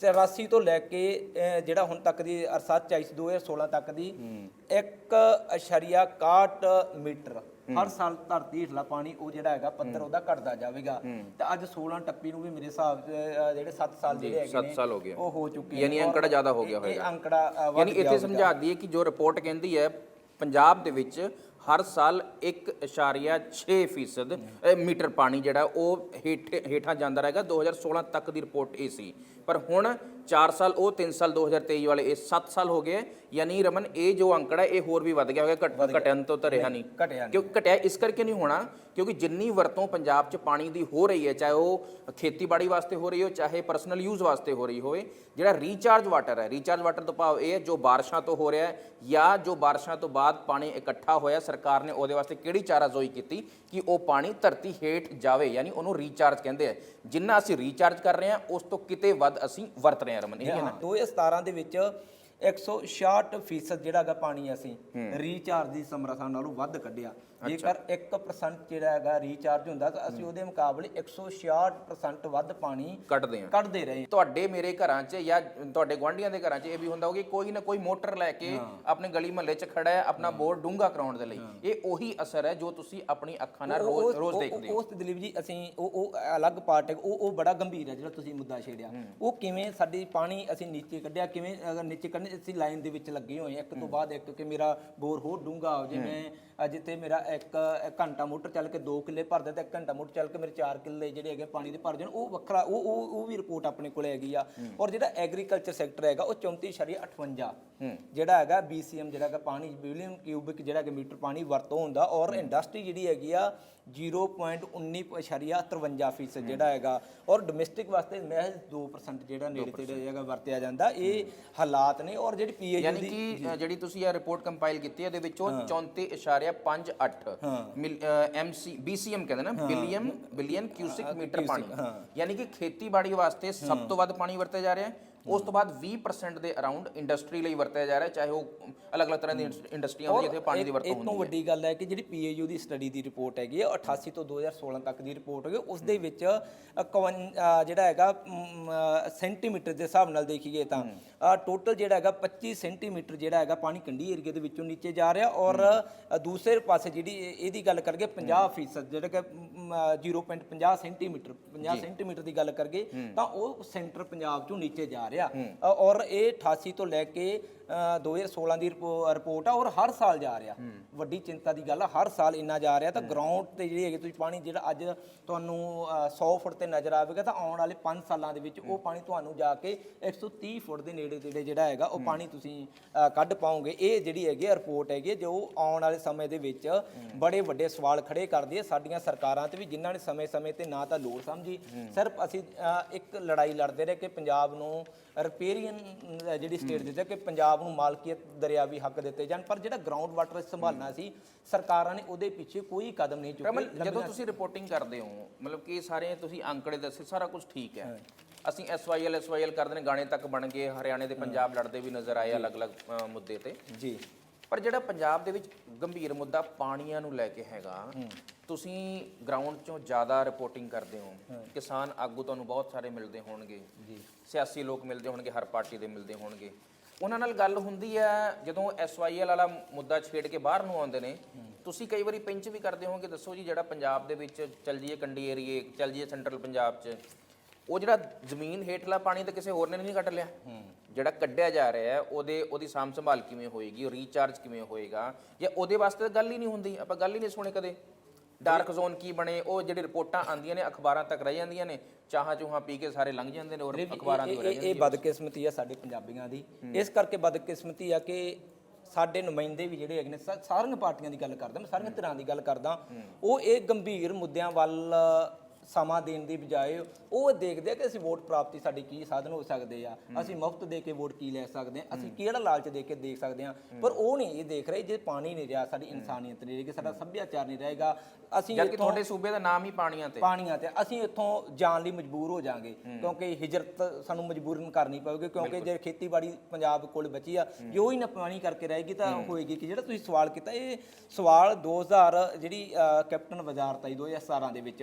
84 ਤੋਂ ਲੈ ਕੇ ਜਿਹੜਾ ਹੁਣ ਤੱਕ ਦੀ ਅਰਸਾਤ 24 2016 ਤੱਕ ਦੀ 1.61 ਮੀਟਰ। ਹਰ ਸਾਲ ਧਰਤੀ ਹੇਠਲਾ ਪਾਣੀ ਉਹ ਜਿਹੜਾ ਹੈਗਾ ਪੱਧਰ ਉਹਦਾ ਘਟਦਾ ਜਾਵੇਗਾ। ਤੇ ਅੱਜ 16 ਟੱਪੀ ਨੂੰ ਵੀ ਮੇਰੇ ਹਿਸਾਬ ਜਿਹੜੇ 7 ਸਾਲ ਜਿਹੜੇ ਹੈਗੇ
ਸੱਤ ਸਾਲ ਹੋ ਗਏ।
ਉਹ ਹੋ ਚੁੱਕੇ
ਯਾਨੀ
ਨੇ
ਅੰਕੜਾ ਜ਼ਿਆਦਾ ਹੋ ਗਿਆ ਹੋਏਗਾ।
ਇਹ ਅੰਕੜਾ
ਯਾਨੀ ਇੱਥੇ। ਸਮਝਾ ਦਈਏ ਕਿ ਜੋ ਰਿਪੋਰਟ ਕਹਿੰਦੀ ਹੈ ਪੰਜਾਬ ਦੇ ਵਿੱਚ ਹਰ ਸਾਲ 1.6 ਫੀਸਦ ਮੀਟਰ ਪਾਣੀ ਜਿਹੜਾ ਉਹ ਹੇਠ ਹੇਠਾਂ ਜਾਂਦਾ ਰਹੇਗਾ। 2016 ਤੱਕ ਦੀ ਰਿਪੋਰਟ ਇਹ ਸੀ। ਪਰ ਹੁਣ 4 ਸਾਲ ਉਹ 3 ਸਾਲ 2023 ਵਾਲੇ ਇਹ 7 ਸਾਲ ਹੋ ਗਏ ਯਾਨੀ ਰਮਨ ਇਹ ਜੋ ਅੰਕੜਾ ਇਹ ਹੋਰ ਵੀ ਵੱਧ ਗਿਆ ਘਟ ਘਟਣ ਤੋਂ ਤਾਂ ਰਿਹਾ ਨਹੀਂ
ਘਟਿਆ ਨਹੀਂ।
ਕਿਉਂ ਘਟਿਆ ਇਸ ਕਰਕੇ ਨਹੀਂ ਹੋਣਾ ਕਿਉਂਕਿ ਜਿੰਨੀ ਵਰਤੋਂ ਪੰਜਾਬ 'ਚ ਪਾਣੀ ਦੀ ਹੋ ਰਹੀ ਹੈ ਚਾਹੇ ਉਹ ਖੇਤੀਬਾੜੀ ਵਾਸਤੇ ਹੋ ਰਹੀ ਹੋ ਚਾਹੇ ਪਰਸਨਲ ਯੂਜ਼ ਵਾਸਤੇ ਹੋ ਰਹੀ ਹੋਵੇ ਜਿਹੜਾ ਰੀਚਾਰਜ ਵਾਟਰ ਹੈ ਰੀਚਾਰਜ ਵਾਟਰ ਤੋਂ ਭਾਵ ਇਹ ਹੈ ਜੋ ਬਾਰਿਸ਼ਾਂ ਤੋਂ ਹੋ ਰਿਹਾ ਹੈ ਜਾਂ ਜੋ ਬਾਰਿਸ਼ਾਂ ਤੋਂ ਬਾਅਦ ਪਾਣੀ ਇਕੱਠਾ ਹੋਇਆ ਸਰਕਾਰ ਨੇ ਉਹਦੇ ਵਾਸਤੇ ਕਿਹੜੀ ਚਾਰਾਜ਼ੋਈ ਕੀਤੀ ਕਿ ਉਹ ਪਾਣੀ ਧਰਤੀ ਹੇਠ ਜਾਵੇ ਯਾਨੀ ਉਹਨੂੰ ਰੀਚਾਰਜ ਕਹਿੰਦੇ ਆ। ਜਿੰਨਾ ਅਸੀਂ ਰੀਚਾਰਜ ਕਰ ਰਹੇ ਹਾਂ ਉਸ ਤੋਂ ਕਿਤੇ ਵੱਧ ਅਸੀਂ ਵਰਤ ਰਹੇ ਹਾਂ ਰਮਨ ਇਹ ਹੈ ਨਾ?
2017 ਦੇ ਵਿੱਚ 166 ਫੀਸਦ ਜਿਹੜਾ ਹੈਗਾ ਪਾਣੀ ਅਸੀਂ ਰੀਚਾਰਜ ਦੀ ਸਮਰੱਥਾ ਨਾਲੋਂ ਵੱਧ ਕੱਢਿਆ। ਜੇਕਰ 1% ਜਿਹੜਾ ਹੈਗਾ ਰੀਚਾਰਜ ਹੁੰਦਾ ਤਾਂ ਅਸੀਂ ਉਹਦੇ ਮੁਕਾਬਲੇ 166% ਵੱਧ ਪਾਣੀ
ਕੱਢਦੇ ਹਾਂ।
ਕੱਢਦੇ ਰਹੇ।
ਤੁਹਾਡੇ ਮੇਰੇ ਘਰਾਂ 'ਚ ਜਾਂ ਤੁਹਾਡੇ ਗੁਆਂਢੀਆਂ ਦੇ ਘਰਾਂ 'ਚ ਇਹ ਵੀ ਹੁੰਦਾ ਹੋਊਗਾ ਕਿ ਕੋਈ ਨਾ ਕੋਈ ਮੋਟਰ ਲੈ ਕੇ ਆਪਣੇ ਗਲੀ ਮਹੱਲੇ 'ਚ ਖੜਾ ਹੈ ਆਪਣਾ ਬੋਰ ਡੂੰਘਾ ਕਰਾਉਣ ਦੇ ਲਈ। ਇਹ ਉਹੀ ਅਸਰ ਹੈ ਜੋ ਤੁਸੀਂ ਆਪਣੀ ਅੱਖਾਂ ਨਾਲ ਰੋਜ਼ ਰੋਜ਼ ਦੇਖਦੇ ਹੋ।
ਉਸ ਦਲੀਪ ਜੀ ਅਸੀਂ ਉਹ ਉਹ ਅਲੱਗ ਪਾਰਟ ਹੈ ਉਹ ਉਹ ਬੜਾ ਗੰਭੀਰ ਹੈ ਜਿਹੜਾ ਤੁਸੀਂ ਮੁੱਦਾ ਛੇੜਿਆ। ਉਹ ਕਿਵੇਂ ਸਾਡੀ ਪਾਣੀ ਅਸੀਂ ਨੀਚੇ ਕੱਢਿਆ ਕਿਵੇਂ ਅਗਰ ਨੀਚੇ ਕੱਢਨੇ ਅਸੀਂ ਲਾਈਨ ਦੇ ਵਿੱਚ ਲੱਗੇ ਹੋਏ ਇੱਕ ਤੋਂ ਬਾਅਦ ਇੱਕ ਕਿ ਮੇਰਾ ਬੋਰ ਹੋਰ ਡੂੰਘਾ ਹੋ ਜਿਵੇਂ ਅ, ਜਿੱਥੇ ਮੇਰਾ ਇੱਕ ਇੱਕ ਘੰਟਾ ਮੋਟਰ ਚੱਲ ਕੇ 2 ਕਿੱਲੇ ਭਰਦਾ ਤੇ 1 ਘੰਟਾ ਮੋਟਰ ਚੱਲ ਕੇ ਮੇਰੇ 4 ਕਿੱਲੇ ਜਿਹੜੇ ਹੈਗੇ ਪਾਣੀ ਦੇ ਭਰ ਜਾਣ ਉਹ ਵੱਖਰਾ ਉਹ ਉਹ ਉਹ ਵੀ ਰਿਪੋਰਟ ਆਪਣੇ ਕੋਲੇ ਹੈਗੀ ਆ। ਔਰ ਜਿਹੜਾ ਐਗਰੀਕਲਚਰ ਸੈਕਟਰ ਹੈਗਾ ਉਹ 34.58 ਜਿਹੜਾ ਹੈਗਾ BCM ਜਿਹੜਾ ਹੈਗਾ ਪਾਣੀ ਬਿਲੀਅਨ ਕਿਊਬਿਕ ਜਿਹੜਾ ਕਿ ਮੀਟਰ ਪਾਣੀ ਵਰਤੋਂ ਹੁੰਦਾ ਔਰ ਇੰਡਸਟਰੀ ਜਿਹੜੀ ਹੈਗੀ ਆ 0.19.53 ਫੀਸਦ ਜਿਹੜਾ ਹੈਗਾ। ਔਰ ਡੋਮੈਸਟਿਕ ਵਾਸਤੇ ਮਹਿਜ਼ 2% ਜਿਹੜਾ ਨੇੜੇ ਤੇੜੇ ਹੈਗਾ ਵਰਤਿਆ ਜਾਂਦਾ। ਇਹ ਹਾਲਾਤ ਨੇ ਔਰ ਜਿਹੜੀ ਪੀਏਯੂ
ਯਾਨੀ
ਦੀ
ਕਿ ਅ, ਜਿਹੜੀ ਤੁਸੀਂ ਇਹ ਰਿਪੋਰਟ ਕੰਪਾਈਲ ਕੀਤੀ ਹੈ। ਇਹਦੇ ਵਿੱਚੋਂ 34.58 ਮਿਲ ਐਮਸੀ ਬੀਸੀਐਮ ਕਹਿੰਦੇ ਨਾ ਬਿਲੀਅਨ ਬਿਲੀਅਨ ਕਿਊਸਿਕ ਮੀਟਰ ਪਾਣੀ। ਯਾਨੀ ਕਿ ਖੇਤੀਬਾੜੀ ਵਾਸਤੇ ਸਭ ਤੋਂ ਵੱਧ ਪਾਣੀ ਵਰਤਿਆ ਜਾ ਰਿਹਾ ਹੈ। ਉਸ ਤੋਂ ਬਾਅਦ 20% ਦੇ ਅਰਾਊਂਡ ਇੰਡਸਟਰੀ ਲਈ ਵਰਤਿਆ ਜਾ ਰਿਹਾ ਚਾਹੇ ਉਹ ਅਲੱਗ-ਅਲੱਗ ਤਰ੍ਹਾਂ ਦੀ ਇੰਡਸਟਰੀਆਂ ਹੁੰਦੀਆਂ ਜਿੱਥੇ ਪਾਣੀ ਦੀ ਵਰਤੋਂ
ਇਹ ਤੋਂ
ਹੁੰਦੀ ਹੈ।
ਵੱਡੀ ਗੱਲ ਹੈ ਕਿ ਜਿਹੜੀ ਪੀਏਯੂ ਦੀ ਸਟੱਡੀ ਦੀ ਰਿਪੋਰਟ ਹੈਗੀ ਹੈ ਉਹ 88 ਤੋਂ 2016 ਤੱਕ ਦੀ ਰਿਪੋਰਟ ਹੈਗੀ ਉਸ ਦੇ ਵਿੱਚ 51 ਅ, ਜਿਹੜਾ ਹੈਗਾ ਸੈਂਟੀਮੀਟਰ ਦੇ ਹਿਸਾਬ ਨਾਲ ਦੇਖੀਏ ਤਾਂ ਟੋਟਲ ਜਿਹੜਾ ਹੈਗਾ 25 ਸੈਂਟੀਮੀਟਰ ਜਿਹੜਾ ਹੈਗਾ ਪਾਣੀ ਕੰਢੀ ਏਰੀਏ ਦੇ ਵਿੱਚੋਂ ਨੀਚੇ ਜਾ ਰਿਹਾ ਔਰ ਦੂਸਰੇ ਪਾਸੇ ਜਿਹੜੀ ਇਹ- ਇਹਦੀ ਗੱਲ ਕਰਗੇ 50 ਫੀਸਦ ਜਿਹੜਾ ਕਿ ਮ, ਅ, 0.50 ਸੈਂਟੀਮੀਟਰ 50 ਸੈਂਟੀਮੀਟਰ ਦੀ ਗੱਲ ਕਰਗੇ ਤਾਂ ਉਹ ਸੈਂਟਰ ਪੰਜਾਬ ਚੋਂ ਨੀਚੇ ਜਾ ਰਿਹਾ ਔਰ ਇਹ 88 ਤੋਂ ਲੈ ਕੇ 2016 ਦੀ ਰਿਪੋ- ਰਿਪੋਰਟ ਆ ਔਰ ਹਰ ਸਾਲ ਜਾ ਰਿਹਾ। ਵੱਡੀ ਚਿੰਤਾ ਦੀ ਗੱਲ ਆ ਹਰ ਸਾਲ ਇੰਨਾ ਜਾ ਰਿਹਾ ਤਾਂ ਗਰਾਊਂਡ ਤੇ ਜਿਹੜੀ ਹੈਗੀ ਤੁਸੀਂ ਪਾਣੀ ਜਿਹੜਾ ਅੱਜ ਤੁਹਾਨੂੰ ਅ, 100 ਫੁੱਟ ਤੇ ਨਜ਼ਰ ਆਵੇਗਾ ਤਾਂ ਆਉਣ ਵਾਲੇ 5 ਸਾਲਾਂ ਦੇ ਵਿੱਚ ਉਹ ਪਾਣੀ ਤੁਹਾਨੂੰ ਜਾ ਕੇ 130 ਫੁੱਟ ਦੇ ਨੇੜੇ ਤੇੜੇ ਜਿਹੜਾ ਹੈਗਾ ਉਹ ਪਾਣੀ ਤੁਸੀਂ ਕੱਢ ਪਾਓਗੇ। ਇਹ ਜਿਹੜੀ ਹੈਗੀ ਰਿਪੋਰਟ ਹੈਗੀ ਜੋ ਆਉਣ ਵਾਲੇ ਸਮੇਂ ਦੇ ਵਿੱਚ ਬੜੇ ਵੱਡੇ ਸਵਾਲ ਖੜੇ ਕਰਦੀ ਹੈ ਸਾਡੀਆਂ ਸਰਕਾਰਾਂ ਤੇ ਵੀ ਜਿਨ੍ਹਾਂ ਨੇ ਸਮੇਂ-ਸਮੇਂ ਤੇ ਨਾ ਤਾਂ ਲੋੜ ਸਮਝੀ। ਸਿਰਫ ਅਸੀਂ ਇੱਕ ਲੜਾਈ ਲੜਦੇ ਰਹੇ ਕਿ ਪੰਜਾਬ ਨੂੰ ਰਿਪੇਰੀਅਨ ਜਿਹੜੀ ਸਟੇਟ ਦਿੱਤਾ ਕਿ ਪੰਜਾਬ ਨੂੰ ਮਾਲਕੀਅਤ ਦਰਿਆਵੀ ਹੱਕ ਦਿੱਤੇ ਜਾਣ ਪਰ ਜਿਹੜਾ ਗਰਾਊਂਡ ਵਾਟਰ ਸੰਭਾਲਣਾ ਸੀ ਸਰਕਾਰਾਂ ਨੇ ਉਹਦੇ ਪਿੱਛੇ ਕੋਈ ਕਦਮ ਨਹੀਂ ਚੁੱਕੇ।
ਜਦੋਂ ਤੁਸੀਂ ਰਿਪੋਰਟਿੰਗ ਕਰਦੇ ਹੋ ਮਤਲਬ ਕਿ ਸਾਰੇ ਤੁਸੀਂ ਅੰਕੜੇ ਦੱਸੇ ਸਾਰਾ ਕੁਝ ਠੀਕ ਹੈ। ਅਸੀਂ ਐਸਵਾਈਐਲ ਐਸਵਾਈਐਲ ਕਰਦੇ ਨੇ ਗਾਣੇ ਤੱਕ ਬਣ ਗਏ ਹਰਿਆਣੇ ਦੇ ਪੰਜਾਬ ਲੜਦੇ ਵੀ ਨਜ਼ਰ ਆਏ ਅਲੱਗ-ਅਲੱਗ ਮੁੱਦੇ ਤੇ।
ਜੀ।
ਪਰ ਜਿਹੜਾ ਪੰਜਾਬ ਦੇ ਵਿੱਚ ਗੰਭੀਰ ਮੁੱਦਾ ਪਾਣੀਆਂ ਨੂੰ ਲੈ ਕੇ ਹੈਗਾ ਤੁਸੀਂ ਗਰਾਊਂਡ 'ਚੋਂ ਜ਼ਿਆਦਾ ਰਿਪੋਰਟਿੰਗ ਕਰਦੇ ਹੋ। ਕਿਸਾਨ ਆਗੂ ਤੁਹਾਨੂੰ ਬਹੁਤ ਸਾਰੇ ਮਿਲਦੇ ਹੋਣਗੇ। ਜੀ। ਸਿਆਸੀ ਲੋਕ ਮਿਲਦੇ ਹੋਣਗੇ ਹਰ ਪਾਰਟੀ ਦੇ ਮਿਲਦੇ ਹੋਣਗੇ। ਉਹਨਾਂ ਨਾਲ ਗੱਲ ਹੁੰਦੀ ਹੈ, ਜਦੋਂ ਐਸਵਾਈਐਲ ਵਾਲਾ ਮੁੱਦਾ ਛੇੜ ਕੇ ਬਾਹਰ ਨੂੰ ਆਉਂਦੇ ਨੇ, ਤੁਸੀਂ ਕਈ ਵਾਰੀ ਪਿੰਚ ਵੀ ਕਰਦੇ ਹੋਗੇ ਦੱਸੋ ਜੀ ਜਿਹੜਾ ਪੰਜਾਬ ਦੇ ਵਿੱਚ ਚੱਲ ਜੀਏ ਕੰਡੀ ਏਰੀਏ, ਚੱਲ ਜੀਏ ਸੈਂਟਰਲ ਪੰਜਾਬ 'ਚ, ਉਹ ਜਿਹੜਾ ਜ਼ਮੀਨ ਹੇਠਲਾ ਪਾਣੀ ਤਾਂ ਕਿਸੇ ਹੋਰ ਨੇ ਨਹੀਂ ਕੱਢ ਲਿਆ? ਜਿਹੜਾ ਕੱਢਿਆ ਜਾ ਰਿਹਾ ਹੈ, ਉਹਦੇ, ਉਹਦੀ ਸਾਂਭ ਸੰਭਾਲ ਕਿਵੇਂ ਹੋਏਗੀ, ਉਹ ਰੀਚਾਰਜ ਕਿਵੇਂ ਹੋਏਗਾ, ਜਾਂ ਉਹਦੇ ਵਾਸਤੇ ਤਾਂ ਗੱਲ ਹੀ ਨਹੀਂ ਹੁੰਦੀ, ਆਪਾਂ ਗੱਲ ਹੀ ਨਹੀਂ ਸੁਣੇ ਕਦੇ। ਡਾਰਕ ਜ਼ੋਨ ਕੀ ਬਣੇ ਉਹ ਜਿਹੜੀ ਰਿਪੋਰਟਾਂ ਆਉਂਦੀਆਂ ਨੇ ਅਖਬਾਰਾਂ ਤੱਕ ਰਹਿ ਜਾਂਦੀਆਂ ਨੇ ਚਾਹਾਂ ਚੂਹਾਂ ਪੀ ਕੇ ਸਾਰੇ ਲੰਘ ਜਾਂਦੇ ਨੇ ਔਰ ਅਖਬਾਰਾਂ ਦੀ ਰਹਿ
ਇਹ ਇਹ ਬਦਕਿਸਮਤੀ ਆ ਸਾਡੇ ਪੰਜਾਬੀਆਂ ਦੀ। ਇਸ ਕਰਕੇ ਬਦਕਿਸਮਤੀ ਆ ਕਿ ਸਾਡੇ ਨੁਮਾਇੰਦੇ ਵੀ ਜਿਹੜੇ ਹੈਗੇ ਨੇ ਸਾਰੀਆਂ ਪਾਰਟੀਆਂ ਦੀ ਗੱਲ ਕਰਦਾ ਮੈਂ ਸਾਰੀਆਂ ਧਿਰਾਂ ਦੀ ਗੱਲ ਕਰਦਾ। ਉਹ ਇਹ ਗੰਭੀਰ ਮੁੱਦਿਆਂ ਵੱਲ ਸਮਾਂ ਦੇਣ ਦੀ ਬਜਾਏ ਉਹ ਦੇਖਦੇ ਆ ਕਿ ਅਸੀਂ ਵੋਟ ਪ੍ਰਾਪਤੀ ਸਾਡੀ ਕੀ ਸਾਧਨ ਹੋ ਸਕਦੇ ਆ ਅਸੀਂ ਮੁਫਤ ਦੇ ਕੇ ਵੋਟ ਕੀ ਲੈ ਸਕਦੇ ਆ ਅਸੀਂ ਕਿਹੜਾ ਲਾਲਚ ਦੇ ਕੇ ਦੇਖ ਸਕਦੇ ਆ। ਪਰ ਉਹ ਨਹੀਂ ਇਹ ਦੇਖ ਰਹੇ ਜੇ ਪਾਣੀ ਨਹੀਂ ਰਿਹਾ ਸਾਡੀ ਇਨਸਾਨੀਅਤ ਨਹੀਂ ਰਹੇਗੀ ਸਾਡਾ ਸੱਭਿਆਚਾਰ ਨਹੀਂ ਰਹੇਗਾ। ਅਸੀਂ
ਜਦ ਕਿ ਤੁਹਾਡੇ ਸੂਬੇ ਦਾ ਨਾਮ ਹੀ ਪਾਣੀਆਂ ਤੇ।
ਪਾਣੀਆਂ ਤੇ ਅਸੀਂ ਇੱਥੋਂ ਜਾਣ ਲਈ ਮਜਬੂਰ ਹੋ ਜਾਾਂਗੇ ਕਿਉਂਕਿ ਹਿਜਰਤ ਸਾਨੂੰ ਮਜਬੂਰਨ ਕਰਨੀ ਪਊਗੀ ਕਿਉਂਕਿ ਜੇ ਖੇਤੀਬਾੜੀ ਪੰਜਾਬ ਕੋਲ ਬਚੀ ਆ ਜੇ ਉਹ ਹੀ ਨਾ ਪਾਣੀ ਕਰਕੇ ਰਹੇਗੀ ਤਾਂ ਹੋਏਗੀ ਕਿ? ਜਿਹੜਾ ਤੁਸੀਂ ਸਵਾਲ ਕੀਤਾ ਇਹ ਸਵਾਲ 2000 ਜਿਹੜੀ ਕੈਪਟਨ ਵਜ਼ਾਰਤ ਆਈ 2017 ਦੇ ਵਿੱਚ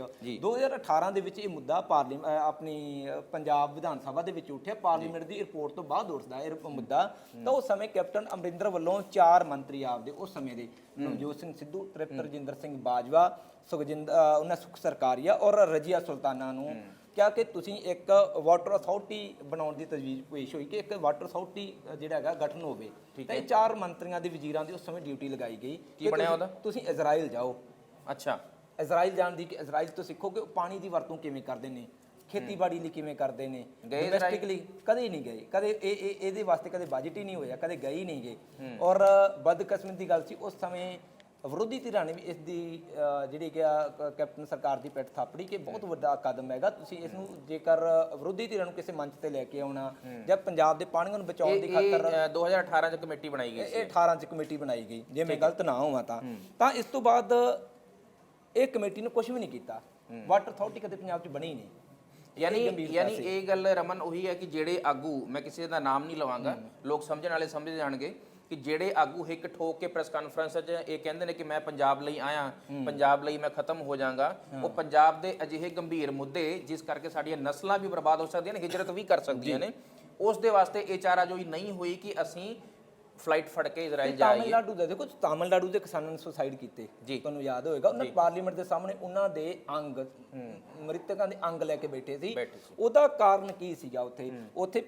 2018 ਦੇ ਵਿੱਚ ਇਹ ਮੁੱਦਾ ਪਾਰਲੀਮੈਂਟ ਆਪਣੀ ਪੰਜਾਬ ਵਿਧਾਨ ਸਭਾ ਦੇ ਵਿੱਚ ਉੱਠਿਆ। ਪਾਰਲੀਮੈਂਟ ਦੀ ਰਿਪੋਰਟ ਤੋਂ ਬਾਅਦ ਉੱਠਦਾ ਇਹ ਮੁੱਦਾ। ਤਾਂ ਉਸ ਸਮੇਂ ਕੈਪਟਨ ਅਮਰਿੰਦਰ ਵੱਲੋਂ ਚਾਰ ਮੰਤਰੀ ਆਪਦੇ ਉਸ ਸਮੇਂ ਦੇ ਨਵਜੋਤ ਸਿੰਘ ਸਿੱਧੂ ਤ੍ਰਿਪਤ ਰਜਿੰਦਰ ਸਿੰਘ ਬਾਜਵਾ ਸੁਖਜਿੰਦ ਉਹਨਾਂ ਸੁਖ ਸਰਕਾਰੀਆ ਔਰ ਰਜੀਆ ਸੁਲਤਾਨਾ ਨੂੰ ਕਿਹਾ ਕਿ ਤੁਸੀਂ ਇੱਕ ਵਾਟਰ ਅਥਾਰਟੀ ਬਣਾਉਣ ਦੀ ਤਜਵੀਜ਼ ਪੇਸ਼ ਹੋਈ ਕਿ ਇੱਕ ਵਾਟਰ ਅਥਾਰਟੀ ਜਿਹੜਾ ਹੈਗਾ ਗਠਨ ਹੋਵੇ। ਤੇ ਇਹ ਚਾਰ ਮੰਤਰੀਆਂ ਦੀ ਵਜ਼ੀਰਾਂ ਦੀ ਉਸ ਸਮੇਂ ਡਿਊਟੀ ਲਗਾਈ ਗਈ ਕਿ? ਤੁਸੀਂ ਇਜ਼ਰਾਈਲ ਜਾਓ।
ਅੱਛਾ।
ਇਜ਼ਰਾਈਲ ਜਾਣ ਦੀ ਕਿ ਇਜ਼ਰਾਈਲ ਤੋਂ ਸਿੱਖੋ ਕਿ ਉਹ ਪਾਣੀ ਦੀ ਵਰਤੋਂ ਕਿਵੇਂ ਕਰਦੇ ਨੇ ਖੇਤੀਬਾੜੀ ਲਈ ਕਿਵੇਂ ਕਰਦੇ ਨੇ।
ਗਏ?
ਡੋਮੈਸਟਿਕਲੀ ਕਦੇ ਨਹੀਂ ਗਏ ਕਦੇ ਇਹ ਇਹ ਇਹਦੇ ਵਾਸਤੇ ਕਦੇ ਬਜਟ ਹੀ ਨਹੀਂ ਹੋਇਆ ਕਦੇ ਗਏ ਹੀ ਨਹੀਂ ਗਏ ਔਰ ਬਦਕਿਸਮਤ ਦੀ ਗੱਲ ਸੀ ਉਸ ਸਮੇਂ ਵਿਰੋਧੀ ਧਿਰਾਂ ਨੇ ਵੀ ਇਸ ਦੀ ਜਿਹੜੀ ਕਿ ਕੈਪਟਨ ਸਰਕਾਰ ਦੀ ਪਿੱਠ ਥਾਪੜੀ ਕਿ ਬਹੁਤ ਵੱਡਾ ਕਦਮ ਹੈਗਾ ਤੁਸੀਂ ਇਸ ਨੂੰ ਜੇਕਰ ਵਿਰੋਧੀ ਧਿਰਾਂ ਨੂੰ ਕਿਸੇ ਮੰਚ ਤੇ ਲੈ ਕੇ ਆਉਣਾ ਜਾਂ ਪੰਜਾਬ ਦੇ ਪਾਣੀਆਂ ਨੂੰ ਬਚਾਉਣ ਦੀ ਖਾਤਰ
ਇਹ, ਅ, 2018 ਚ ਕਮੇਟੀ ਬਣਾਈ ਗਈ
ਇਹ 18 ਚ ਕਮੇਟੀ ਬਣਾਈ ਗਈ ਜੇ ਮੈਂ ਗਲਤ ਨਾ ਹੋਵਾਂ ਤਾਂ। ਤਾਂ ਇਸ ਤੋਂ ਬਾਅਦ ਇਹ ਕਮੇਟੀ ਨੇ ਕੁਝ ਵੀ ਨਹੀਂ ਕੀਤਾ। ਵਾਟਰ ਅਥਾਰਟੀ ਕਦੇ ਪੰਜਾਬ 'ਚ ਬਣੀ ਹੀ ਨਹੀਂ
ਯਾਨੀ ਯਾਨੀ ਇਹ ਗੱਲ ਰਮਨ ਉਹੀ ਹੈ ਕਿ ਜਿਹੜੇ ਆਗੂ ਮੈਂ ਕਿਸੇ ਦਾ ਨਾਮ ਨਹੀਂ ਲਵਾਂਗਾ ਲੋਕ ਸਮਝਣ ਵਾਲੇ ਸਮਝ ਜਾਣਗੇ ਕਿ ਜਿਹੜੇ ਆਗੂ ਹਿੱਕ ਠੋਕ ਕੇ ਪ੍ਰੈਸ ਕਾਨਫਰੰਸ 'ਚ ਇਹ ਕਹਿੰਦੇ ਨੇ ਕਿ ਮੈਂ ਪੰਜਾਬ ਲਈ ਆਇਆ ਪੰਜਾਬ ਲਈ ਮੈਂ ਖਤਮ ਹੋ ਜਾਵਾਂਗਾ ਉਹ ਪੰਜਾਬ ਦੇ ਅਜਿਹੇ ਗੰਭੀਰ ਮੁੱਦੇ ਜਿਸ ਕਰਕੇ ਸਾਡੀਆਂ ਨਸਲਾਂ ਵੀ ਬਰਬਾਦ ਹੋ ਸਕਦੀਆਂ ਨੇ ਹਿਜਰਤ ਵੀ ਕਰ ਸਕਦੀਆਂ ਨੇ ਉਸ ਦੇ ਵਾਸਤੇ ਇਹ ਚਾਰਾ ਜੋਈ ਨਹੀਂ ਹੋਈ ਕਿ ਅਸੀਂ ਫਲਾਈਟ ਫੜ ਕੇ ਇਜ਼ਰਾਈਲ ਜਾਈਏ।
ਤਾਮਿਲਨਾਡੂ ਦੇ ਦੇਖੋ ਤਾਮਿਲਨਾਡੂ ਦੇ ਕਿਸਾਨਾਂ ਨੇ ਸੁਸਾਈਡ ਕੀਤੇ।
ਜੀ।
ਤੁਹਾਨੂੰ ਯਾਦ ਹੋਏਗਾ ਉਹਨਾਂ ਪਾਰਲੀਮੈਂਟ ਦੇ ਸਾਹਮਣੇ ਉਹਨਾਂ ਦੇ ਅੰਗ ਮ੍ਰਿਤਕਾਂ ਦੇ ਅੰਗ ਲੈ ਕੇ ਬੈਠੇ ਸੀ। ਉਹਦਾ ਕਾਰਨ ਕੀ ਸੀਗਾ ਉੱਥੇ? ਉੱਥੇ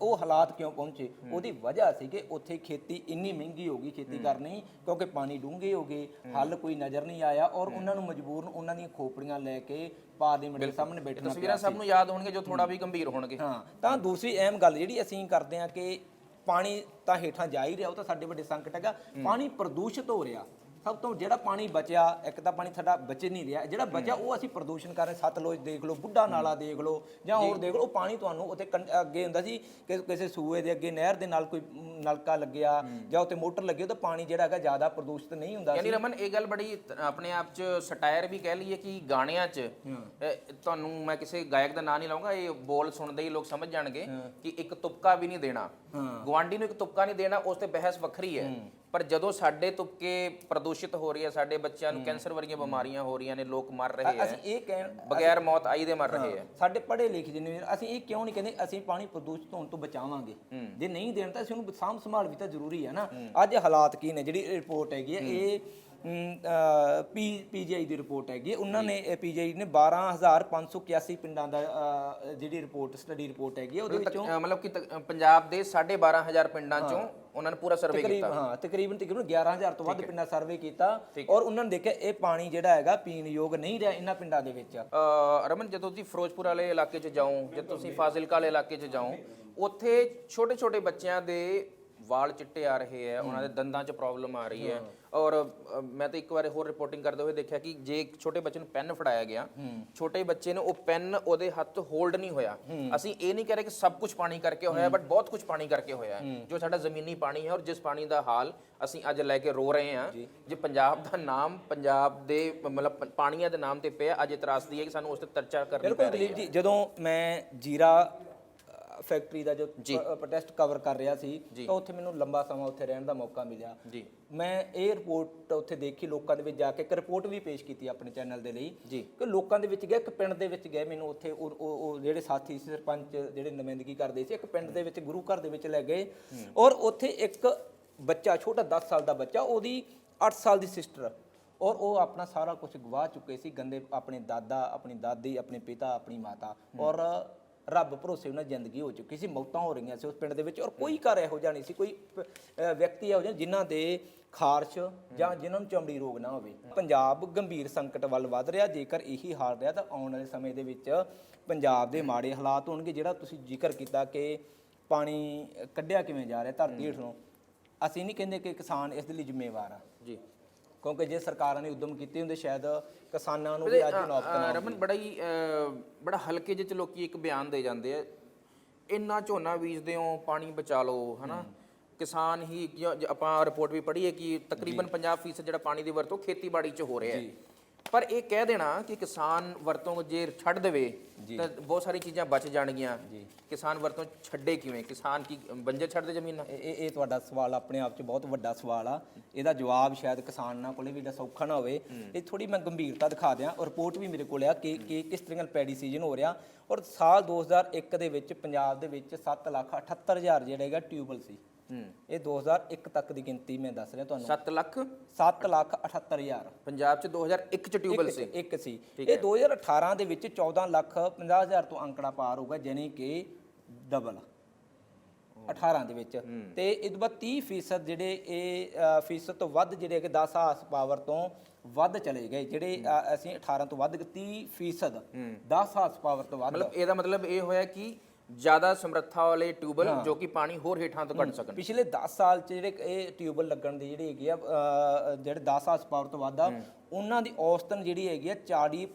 ਉਹ ਹਾਲਾਤ ਕਿਉਂ ਪਹੁੰਚੇ? ਉਹਦੀ ਵਜ੍ਹਾ ਸੀ ਕਿ ਉੱਥੇ ਖੇਤੀ ਇੰਨੀ ਮਹਿੰਗੀ ਹੋ ਗਈ ਖੇਤੀ ਕਰਨੀ ਕਿਉਂਕਿ ਪਾਣੀ ਡੂੰਘੇ ਹੋ ਗਏ ਹੱਲ ਕੋਈ ਨਜ਼ਰ ਨਹੀਂ ਆਇਆ ਔਰ ਉਹਨਾਂ ਨੂੰ ਮਜਬੂਰਨ ਉਹਨਾਂ ਦੀਆਂ ਖੋਪੜੀਆਂ ਲੈ ਕੇ ਪਾਰਲੀਮੈਂਟ ਦੇ ਸਾਹਮਣੇ ਬੈਠਣਾ
ਤਸਵੀਰਾਂ ਸਭ ਨੂੰ ਯਾਦ ਹੋਣਗੇ ਜੋ ਥੋੜਾ ਵੀ ਗੰਭੀਰ ਹੋਣਗੇ।
ਹਾਂ ਤਾਂ ਦੂਸਰੀ ਅਹਿਮ ਗੱਲ ਜਿਹੜੀ ਅਸੀਂ ਕਰਦੇ ਹਾਂ ਕਿ ਪਾਣੀ ਤਾਂ ਹੇਠਾਂ ਜਾ ਹੀ ਰਿਹਾ ਉਹ ਤਾਂ ਸਾਡੇ ਵੱਡੇ ਸੰਕਟ ਹੈਗਾ। ਪਾਣੀ ਪ੍ਰਦੂਸ਼ਿਤ ਹੋ ਰਿਹਾ। ਸਭ ਤੋਂ ਜਿਹੜਾ ਪਾਣੀ ਬਚਿਆ ਇੱਕ ਤਾਂ ਪਾਣੀ ਸਾਡਾ ਬਚ ਨਹੀਂ ਰਿਹਾ। ਜਿਹੜਾ ਬਚਿਆ ਉਹ ਅਸੀਂ ਪ੍ਰਦੂਸ਼ਣ ਕਰ ਰਹੇ ਸਤਲੁਜ ਦੇਖ ਲਓ ਬੁੱਢਾ ਨਾਲਾ ਦੇਖ ਲਓ ਜਾਂ ਹੋਰ ਦੇਖ ਲਓ ਉਹ ਪਾਣੀ ਤੁਹਾਨੂੰ ਉੱਥੇ ਅੱਗੇ ਹੁੰਦਾ ਸੀ ਕਿ ਕਿਸੇ ਸੂਏ ਦੇ ਅੱਗੇ ਨਹਿਰ ਦੇ ਨਾਲ ਕੋਈ ਨਲਕਾ ਲੱਗਿਆ ਜਾਂ ਉੱਥੇ ਮੋਟਰ ਲੱਗੀ ਉਹ ਤਾਂ ਪਾਣੀ ਜਿਹੜਾ ਹੈਗਾ ਜ਼ਿਆਦਾ ਪ੍ਰਦੂਸ਼ਿਤ ਨਹੀਂ ਹੁੰਦਾ
ਯਾਨੀ ਰਮਨ ਇਹ ਗੱਲ ਬੜੀ ਆਪਣੇ ਆਪ ਚ ਸਟਾਇਰ ਵੀ ਕਹਿ ਲਈਏ ਕਿ ਗਾਣਿਆਂ ਚ। ਤੁਹਾਨੂੰ ਮੈਂ ਕਿਸੇ ਗਾਇਕ ਦਾ ਨਾਂ ਨਹੀਂ ਲਾਉਂਗਾ ਇਹ ਬੋਲ ਸੁਣਦੇ ਹੀ ਲੋਕ ਸਮਝ ਜਾਣਗੇ ਕਿ ਇੱਕ ਤੁਪਕਾ ਵੀ ਨਹੀਂ ਦੇਣਾ। ਗਵਾਂਡੀ ਨੂੰ ਇੱਕ ਤੁਪਕਾ ਨਹੀਂ ਦੇਣਾ ਉਸ ਤੇ ਬਹਿਸ ਵੱਖਰੀ ਹੈ। ਪਰ ਜਦੋਂ ਸਾਡੇ ਤੁਪਕੇ ਪ੍ਰਦੂਸ਼ਿਤ ਹੋ ਰਹੀ ਹੈ ਸਾਡੇ ਬੱਚਿਆਂ ਨੂੰ ਕੈਂਸਰ ਵਰਗੀਆਂ ਬਿਮਾਰੀਆਂ ਹੋ ਰਹੀਆਂ ਨੇ ਲੋਕ ਮਰ ਰਹੇ ਹੈ।
ਅਸੀਂ ਇਹ ਕਹਿਣ
ਬਗੈਰ ਮੌਤ ਆਈ ਦੇ ਮਰ ਰਹੇ ਹੈ।
ਸਾਡੇ ਪੜ੍ਹੇ ਲਿਖੇ ਜਿੰਨੇ ਅਸੀਂ ਇਹ ਕਿਉਂ ਨਹੀਂ ਕਹਿੰਦੇ ਅਸੀਂ ਪਾਣੀ ਪ੍ਰਦੂਸ਼ਿਤ ਹੋਣ ਤੋਂ ਬਚਾਵਾਂਗੇ। ਜੇ ਨਹੀਂ ਦੇਣ ਤਾਂ ਅਸੀਂ ਉਹਨੂੰ ਸਾਂਭ ਸੰਭਾਲ ਵੀ ਤਾਂ ਜ਼ਰੂਰੀ ਹੈ ਨਾ। ਅੱਜ ਹਾਲਾਤ ਕੀ ਨੇ? ਜਿਹੜੀ ਰਿਪੋਰਟ ਹੈਗੀ ਹੈ। ਇਹ ਪੀ ਪੀਜੀਆਈ ਦੀ ਰਿਪੋਰਟ ਹੈਗੀ ਉਹਨਾਂ ਨੇ ਪੀਜੀਆਈ ਨੇ 12581 ਪਿੰਡਾਂ ਦਾ ਜਿਹੜੀ ਰਿਪੋਰਟ ਸਟੱਡੀ ਰਿਪੋਰਟ ਹੈਗੀ ਹੈ ਉਹਦੇ ਵਿੱਚੋਂ
ਅ, ਮਤਲਬ ਕਿ ਤਕ- ਪੰਜਾਬ ਦੇ 12500 ਪਿੰਡਾਂ ਚੋਂ ਉਹਨਾਂ ਨੇ ਪੂਰਾ ਸਰਵੇ
ਤਕਰੀਬਨ
ਕੀਤਾ।
ਹਾਂ ਤਕਰੀਬਨ ਤਕਰੀਬਨ 11000 ਤੋਂ ਵੱਧ ਪਿੰਡਾਂ ਸਰਵੇ ਕੀਤਾ ਔਰ ਉਹਨਾਂ ਨੇ ਦੇਖਿਆ ਇਹ ਪਾਣੀ ਜਿਹੜਾ ਹੈਗਾ ਪੀਣ ਯੋਗ ਨਹੀਂ ਰਿਹਾ ਇਹਨਾਂ ਪਿੰਡਾਂ ਦੇ ਵਿੱਚ।
ਅ, ਰਮਨ ਜਦੋਂ ਤੁਸੀਂ ਫਿਰੋਜ਼ਪੁਰ ਵਾਲੇ ਇਲਾਕੇ 'ਚ ਜਾਓ ਜਾਂ ਤੁਸੀਂ ਫਾਜ਼ਿਲਕਾ ਵਾਲੇ ਇਲਾਕੇ 'ਚ ਜਾਓ ਉੱਥੇ ਛੋਟੇ ਛੋਟੇ ਬੱਚਿਆਂ ਦੇ ਵਾਲ ਚਿੱਟੇ ਆ ਰਹੇ ਹੈ ਉਹਨਾਂ ਦੇ ਦੰਦਾਂ 'ਚ ਪ੍ਰੋਬਲਮ ਆ ਰਹੀ ਹੈ। ਔਰ ਅ, ਮੈਂ ਤਾਂ ਇੱਕ ਵਾਰ ਹੋਰ ਰਿਪੋਰਟਿੰਗ ਕਰਦੇ ਹੋਏ ਦੇਖਿਆ ਕਿ ਜੇ ਇੱਕ ਛੋਟੇ ਬੱਚੇ ਨੂੰ ਪੈਨ ਫੜਾਇਆ ਗਿਆ ਛੋਟੇ ਬੱਚੇ ਨੂੰ ਉਹ ਪੈਨ ਉਹਦੇ ਹੱਥ ਹੋਲਡ ਨਹੀਂ ਹੋਇਆ। ਅਸੀਂ ਇਹ ਨਹੀਂ ਕਹਿ ਰਹੇ ਕਿ ਸਭ ਕੁਝ ਪਾਣੀ ਕਰਕੇ ਹੋਇਆ ਬਟ ਬਹੁਤ ਕੁਝ ਪਾਣੀ ਕਰਕੇ ਹੋਇਆ ਹੈ। ਜੋ ਸਾਡਾ ਜ਼ਮੀਨੀ ਪਾਣੀ ਹੈ ਔਰ ਜਿਸ ਪਾਣੀ ਦਾ ਹਾਲ ਅਸੀਂ ਅੱਜ ਲੈ ਕੇ ਰੋ ਰਹੇ ਹਾਂ ਜੇ। ਪੰਜਾਬ ਦਾ ਨਾਮ ਪੰਜਾਬ ਦੇ ਮਤਲਬ ਪ- ਪਾਣੀਆਂ ਦੇ ਨਾਮ ਤੇ ਪਿਆ ਅੱਜ ਇਤਰਾਜ਼ਦੀ ਹੈ ਕਿ ਸਾਨੂੰ ਉਸ ਤੇ ਚਰਚਾ ਕਰਨੀ
ਬਿਲਕੁਲ
ਪੈ ਰਹੀ
ਦਲੀਪ ਜੀ ਜਦੋਂ ਮੈਂ ਜੀਰਾ ਫੈਕਟਰੀ ਦਾ ਜੋ ਪ੍ਰੋਟੈਸਟ ਕਵਰ ਕਰ ਰਿਹਾ ਸੀ ਤਾਂ ਉੱਥੇ ਮੈਨੂੰ ਲੰਬਾ ਸਮਾਂ ਉੱਥੇ ਰਹਿਣ ਦਾ ਮੌਕਾ ਮਿਲਿਆ।
ਜੀ।
ਮੈਂ ਇਹ ਰਿਪੋਰਟ ਉੱਥੇ ਦੇਖੀ ਲੋਕਾਂ ਦੇ ਵਿੱਚ ਜਾ ਕੇ ਇੱਕ ਰਿਪੋਰਟ ਵੀ ਪੇਸ਼ ਕੀਤੀ ਆਪਣੇ ਚੈਨਲ ਦੇ ਲਈ। ਕਿ ਲੋਕਾਂ ਦੇ ਵਿੱਚ ਗਿਆ ਇੱਕ ਪਿੰਡ ਦੇ ਵਿੱਚ ਗਏ ਮੈਨੂੰ ਉੱਥੇ ਉਹ ਜਿਹੜੇ ਸਾਥੀ ਸੀ ਸਰਪੰਚ ਜਿਹੜੇ ਨੁਮਾਇੰਦਗੀ ਕਰਦੇ ਸੀ ਇੱਕ ਪਿੰਡ ਦੇ ਵਿੱਚ ਗੁਰੂ ਘਰ ਦੇ ਵਿੱਚ ਲੈ ਗਏ। ਔਰ ਉੱਥੇ ਇੱਕ ਬੱਚਾ ਛੋਟਾ 10 ਸਾਲ ਦਾ ਬੱਚਾ ਉਹਦੀ 8 ਸਾਲ ਦੀ ਸਿਸਟਰ ਔਰ ਉਹ ਆਪਣਾ ਸਾਰਾ ਕੁਝ ਗਵਾ ਚੁੱਕੇ ਸੀ ਗੰਦੇ ਆਪਣੇ ਦਾਦਾ ਆਪਣੀ ਦਾਦੀ ਆਪਣੇ ਪਿਤਾ ਆਪਣੀ ਮਾਤਾ। ਔਰ ਰੱਬ ਭਰੋਸੇ ਉਹਨਾਂ ਜ਼ਿੰਦਗੀ ਹੋ ਚੁੱਕੀ ਸੀ, ਮੌਤਾਂ ਹੋ ਰਹੀਆਂ ਸੀ ਉਸ ਪਿੰਡ ਦੇ ਵਿੱਚ ਔਰ ਕੋਈ ਘਰ ਇਹੋ ਜਿਹਾ ਨਹੀਂ ਸੀ, ਕੋਈ ਪ- ਵਿਅਕਤੀ ਇਹੋ ਜਿਹਾ ਜਿਨ੍ਹਾਂ ਦੇ ਖਾਰਸ਼ ਜਾਂ ਜਿਨ੍ਹਾਂ ਨੂੰ ਚਮੜੀ ਰੋਗ ਨਾ ਹੋਵੇ। ਪੰਜਾਬ ਗੰਭੀਰ ਸੰਕਟ ਵੱਲ ਵੱਧ ਰਿਹਾ, ਜੇਕਰ ਇਹੀ ਹਾਲ ਰਿਹਾ ਤਾਂ ਆਉਣ ਵਾਲੇ ਸਮੇਂ ਦੇ ਵਿੱਚ ਪੰਜਾਬ ਦੇ ਮਾੜੇ ਹਾਲਾਤ ਹੋਣਗੇ, ਜਿਹੜਾ ਤੁਸੀਂ ਜ਼ਿਕਰ ਕੀਤਾ ਕਿ ਪਾਣੀ ਕੱਢਿਆ ਕਿਵੇਂ ਜਾ ਰਿਹਾ, ਧਰਤੀ ਹੇਠੋਂ। ਅਸੀਂ ਨਹੀਂ ਕਹਿੰਦੇ ਕਿ ਕਿਸਾਨ ਇਸ ਦੇ ਲਈ ਜ਼ਿੰਮੇਵਾਰ ਆ।
ਜੀ।
ਕਿਉਂਕਿ ਜੇ ਸਰਕਾਰਾਂ ਨੇ ਉਦਮ ਕੀਤੇ ਹੁੰਦੇ ਸ਼ਾਇਦ ਕਿਸਾਨਾਂ ਨੂੰ ਵੀ ਅੱਜ ਨੌਬਤ ਨਾ
ਰਮਨ ਬੜਾ ਹੀ ਬੜਾ ਹਲਕੇ ਜਿਹੇ ਚ ਲੋਕੀ ਇੱਕ ਬਿਆਨ ਦੇ ਜਾਂਦੇ ਆ ਇੰਨਾ ਝੋਨਾ ਬੀਜਦੇ ਹੋ ਪਾਣੀ ਬਚਾ ਲਓ ਹਨਾ? ਕਿਸਾਨ ਹੀ ਆਪਾਂ ਰਿਪੋਰਟ ਵੀ ਪੜ੍ਹੀ ਹੈ ਕਿ ਤਕਰੀਬਨ 50% ਜਿਹੜਾ ਪਾਣੀ ਦੀ ਵਰਤੋਂ ਖੇਤੀਬਾੜੀ 'ਚ ਹੋ ਰਿਹਾ ਹੈ। ਪਰ ਇਹ ਕਹਿ ਦੇਣਾ ਕਿ ਕਿਸਾਨ ਵਰਤੋਂ ਜੇ ਛੱਡ ਦੇਵੇ ਤਾਂ ਬਹੁਤ ਸਾਰੀ ਚੀਜ਼ਾਂ ਬਚ ਜਾਣਗੀਆਂ। ਕਿਸਾਨ ਵਰਤੋਂ ਛੱਡੇ ਕਿਵੇਂ? ਕਿਸਾਨ ਕੀ ਬੰਜਰ ਛੱਡ ਦੇ ਜ਼ਮੀਨਾਂ?
ਇਹ ਇਹ- ਇਹ ਤੁਹਾਡਾ ਸਵਾਲ ਆਪਣੇ ਆਪ 'ਚ ਬਹੁਤ ਵੱਡਾ ਸਵਾਲ ਆ। ਇਹਦਾ ਜਵਾਬ ਸ਼ਾਇਦ ਕਿਸਾਨਾਂ ਕੋਲੇ ਵੀ ਏਡਾ ਸੌਖਾ ਨਾ ਹੋਵੇ। ਇਹ ਥੋੜੀ ਮੈਂ ਗੰਭੀਰਤਾ ਦਿਖਾ ਦਿਆਂ ਔਰ ਰਿਪੋਰਟ ਵੀ ਮੇਰੇ ਕੋਲ ਆ ਕਿ ਕਿ ਕਿਸ ਤਰ੍ਹਾਂ ਨਾਲ ਪੈਡੀ ਸੀਜ਼ਨ ਹੋ ਰਿਹਾ। ਔਰ ਸਾਲ 2001 ਦੇ ਵਿੱਚ ਪੰਜਾਬ ਦੇ ਵਿੱਚ 7 ਲੱਖ 78 ਹਜ਼ਾਰ ਜਿਹੜਾ ਹੈਗਾ ਟਿਊਬਲ ਸੀ। ਇਹ 2001 ਤੱਕ ਦੀ ਗਿਣਤੀ ਮੈਂ ਦੱਸ ਰਿਹਾ ਤੁਹਾਨੂੰ।
7 ਲੱਖ?
7 ਲੱਖ 78 ਹਜ਼ਾਰ।
ਪੰਜਾਬ 'ਚ 2001 'ਚ ਟਿਊਬਲ ਸੀ।
ਇੱਕ ਸੀ। ਇਹ 2018 ਦੇ ਵਿੱਚ 14 ਲੱਖ 50 ਹਜ਼ਾਰ ਤੋਂ ਅੰਕੜਾ ਪਾਰ ਹੋਊਗਾ ਯਾਨੀ ਕਿ ਡਬਲ 18 ਦੇ ਵਿੱਚ। ਤੇ ਇਹ ਤੋਂ ਬਾਅਦ 30 ਫੀਸਦ ਜਿਹੜੇ ਇਹ ਫੀਸਦ ਤੋਂ ਵੱਧ ਜਿਹੜੇ ਕਿ 10 ਹਾਰਸ ਪਾਵਰ ਤੋਂ ਵੱਧ ਚਲੇ ਗਏ ਜਿਹੜੇ ਅਸੀਂ 18 ਤੋਂ ਵੱਧ 30 ਫੀਸਦ 10 ਹਾਰਸ ਪਾਵਰ ਤੋਂ ਵੱਧ।
ਮਤਲਬ ਇਹਦਾ ਮਤਲਬ ਇਹ ਹੋਇਆ ਕਿ ਜ਼ਿਆਦਾ ਸਮਰੱਥਾ ਵਾਲੇ ਟਿਊਬਲ ਜੋ ਕਿ ਪਾਣੀ ਹੋਰ ਹੇਠਾਂ ਤੋਂ ਕੱਢ ਸਕਣ।
ਪਿਛਲੇ 10 ਸਾਲ ਚ ਜਿਹੜੇ ਇਹ ਟਿਊਬਲ ਲੱਗਣ ਦੀ ਜਿਹੜੀ ਹੈਗੀ ਆ ਜਿਹੜੇ 10 ਹਾਰਸ ਪਾਵਰ ਤੋਂ ਵੱਧ ਆ ਉਹਨਾਂ ਦੀ ਔਸਤਨ ਜਿਹੜੀ ਹੈਗੀ ਆ 40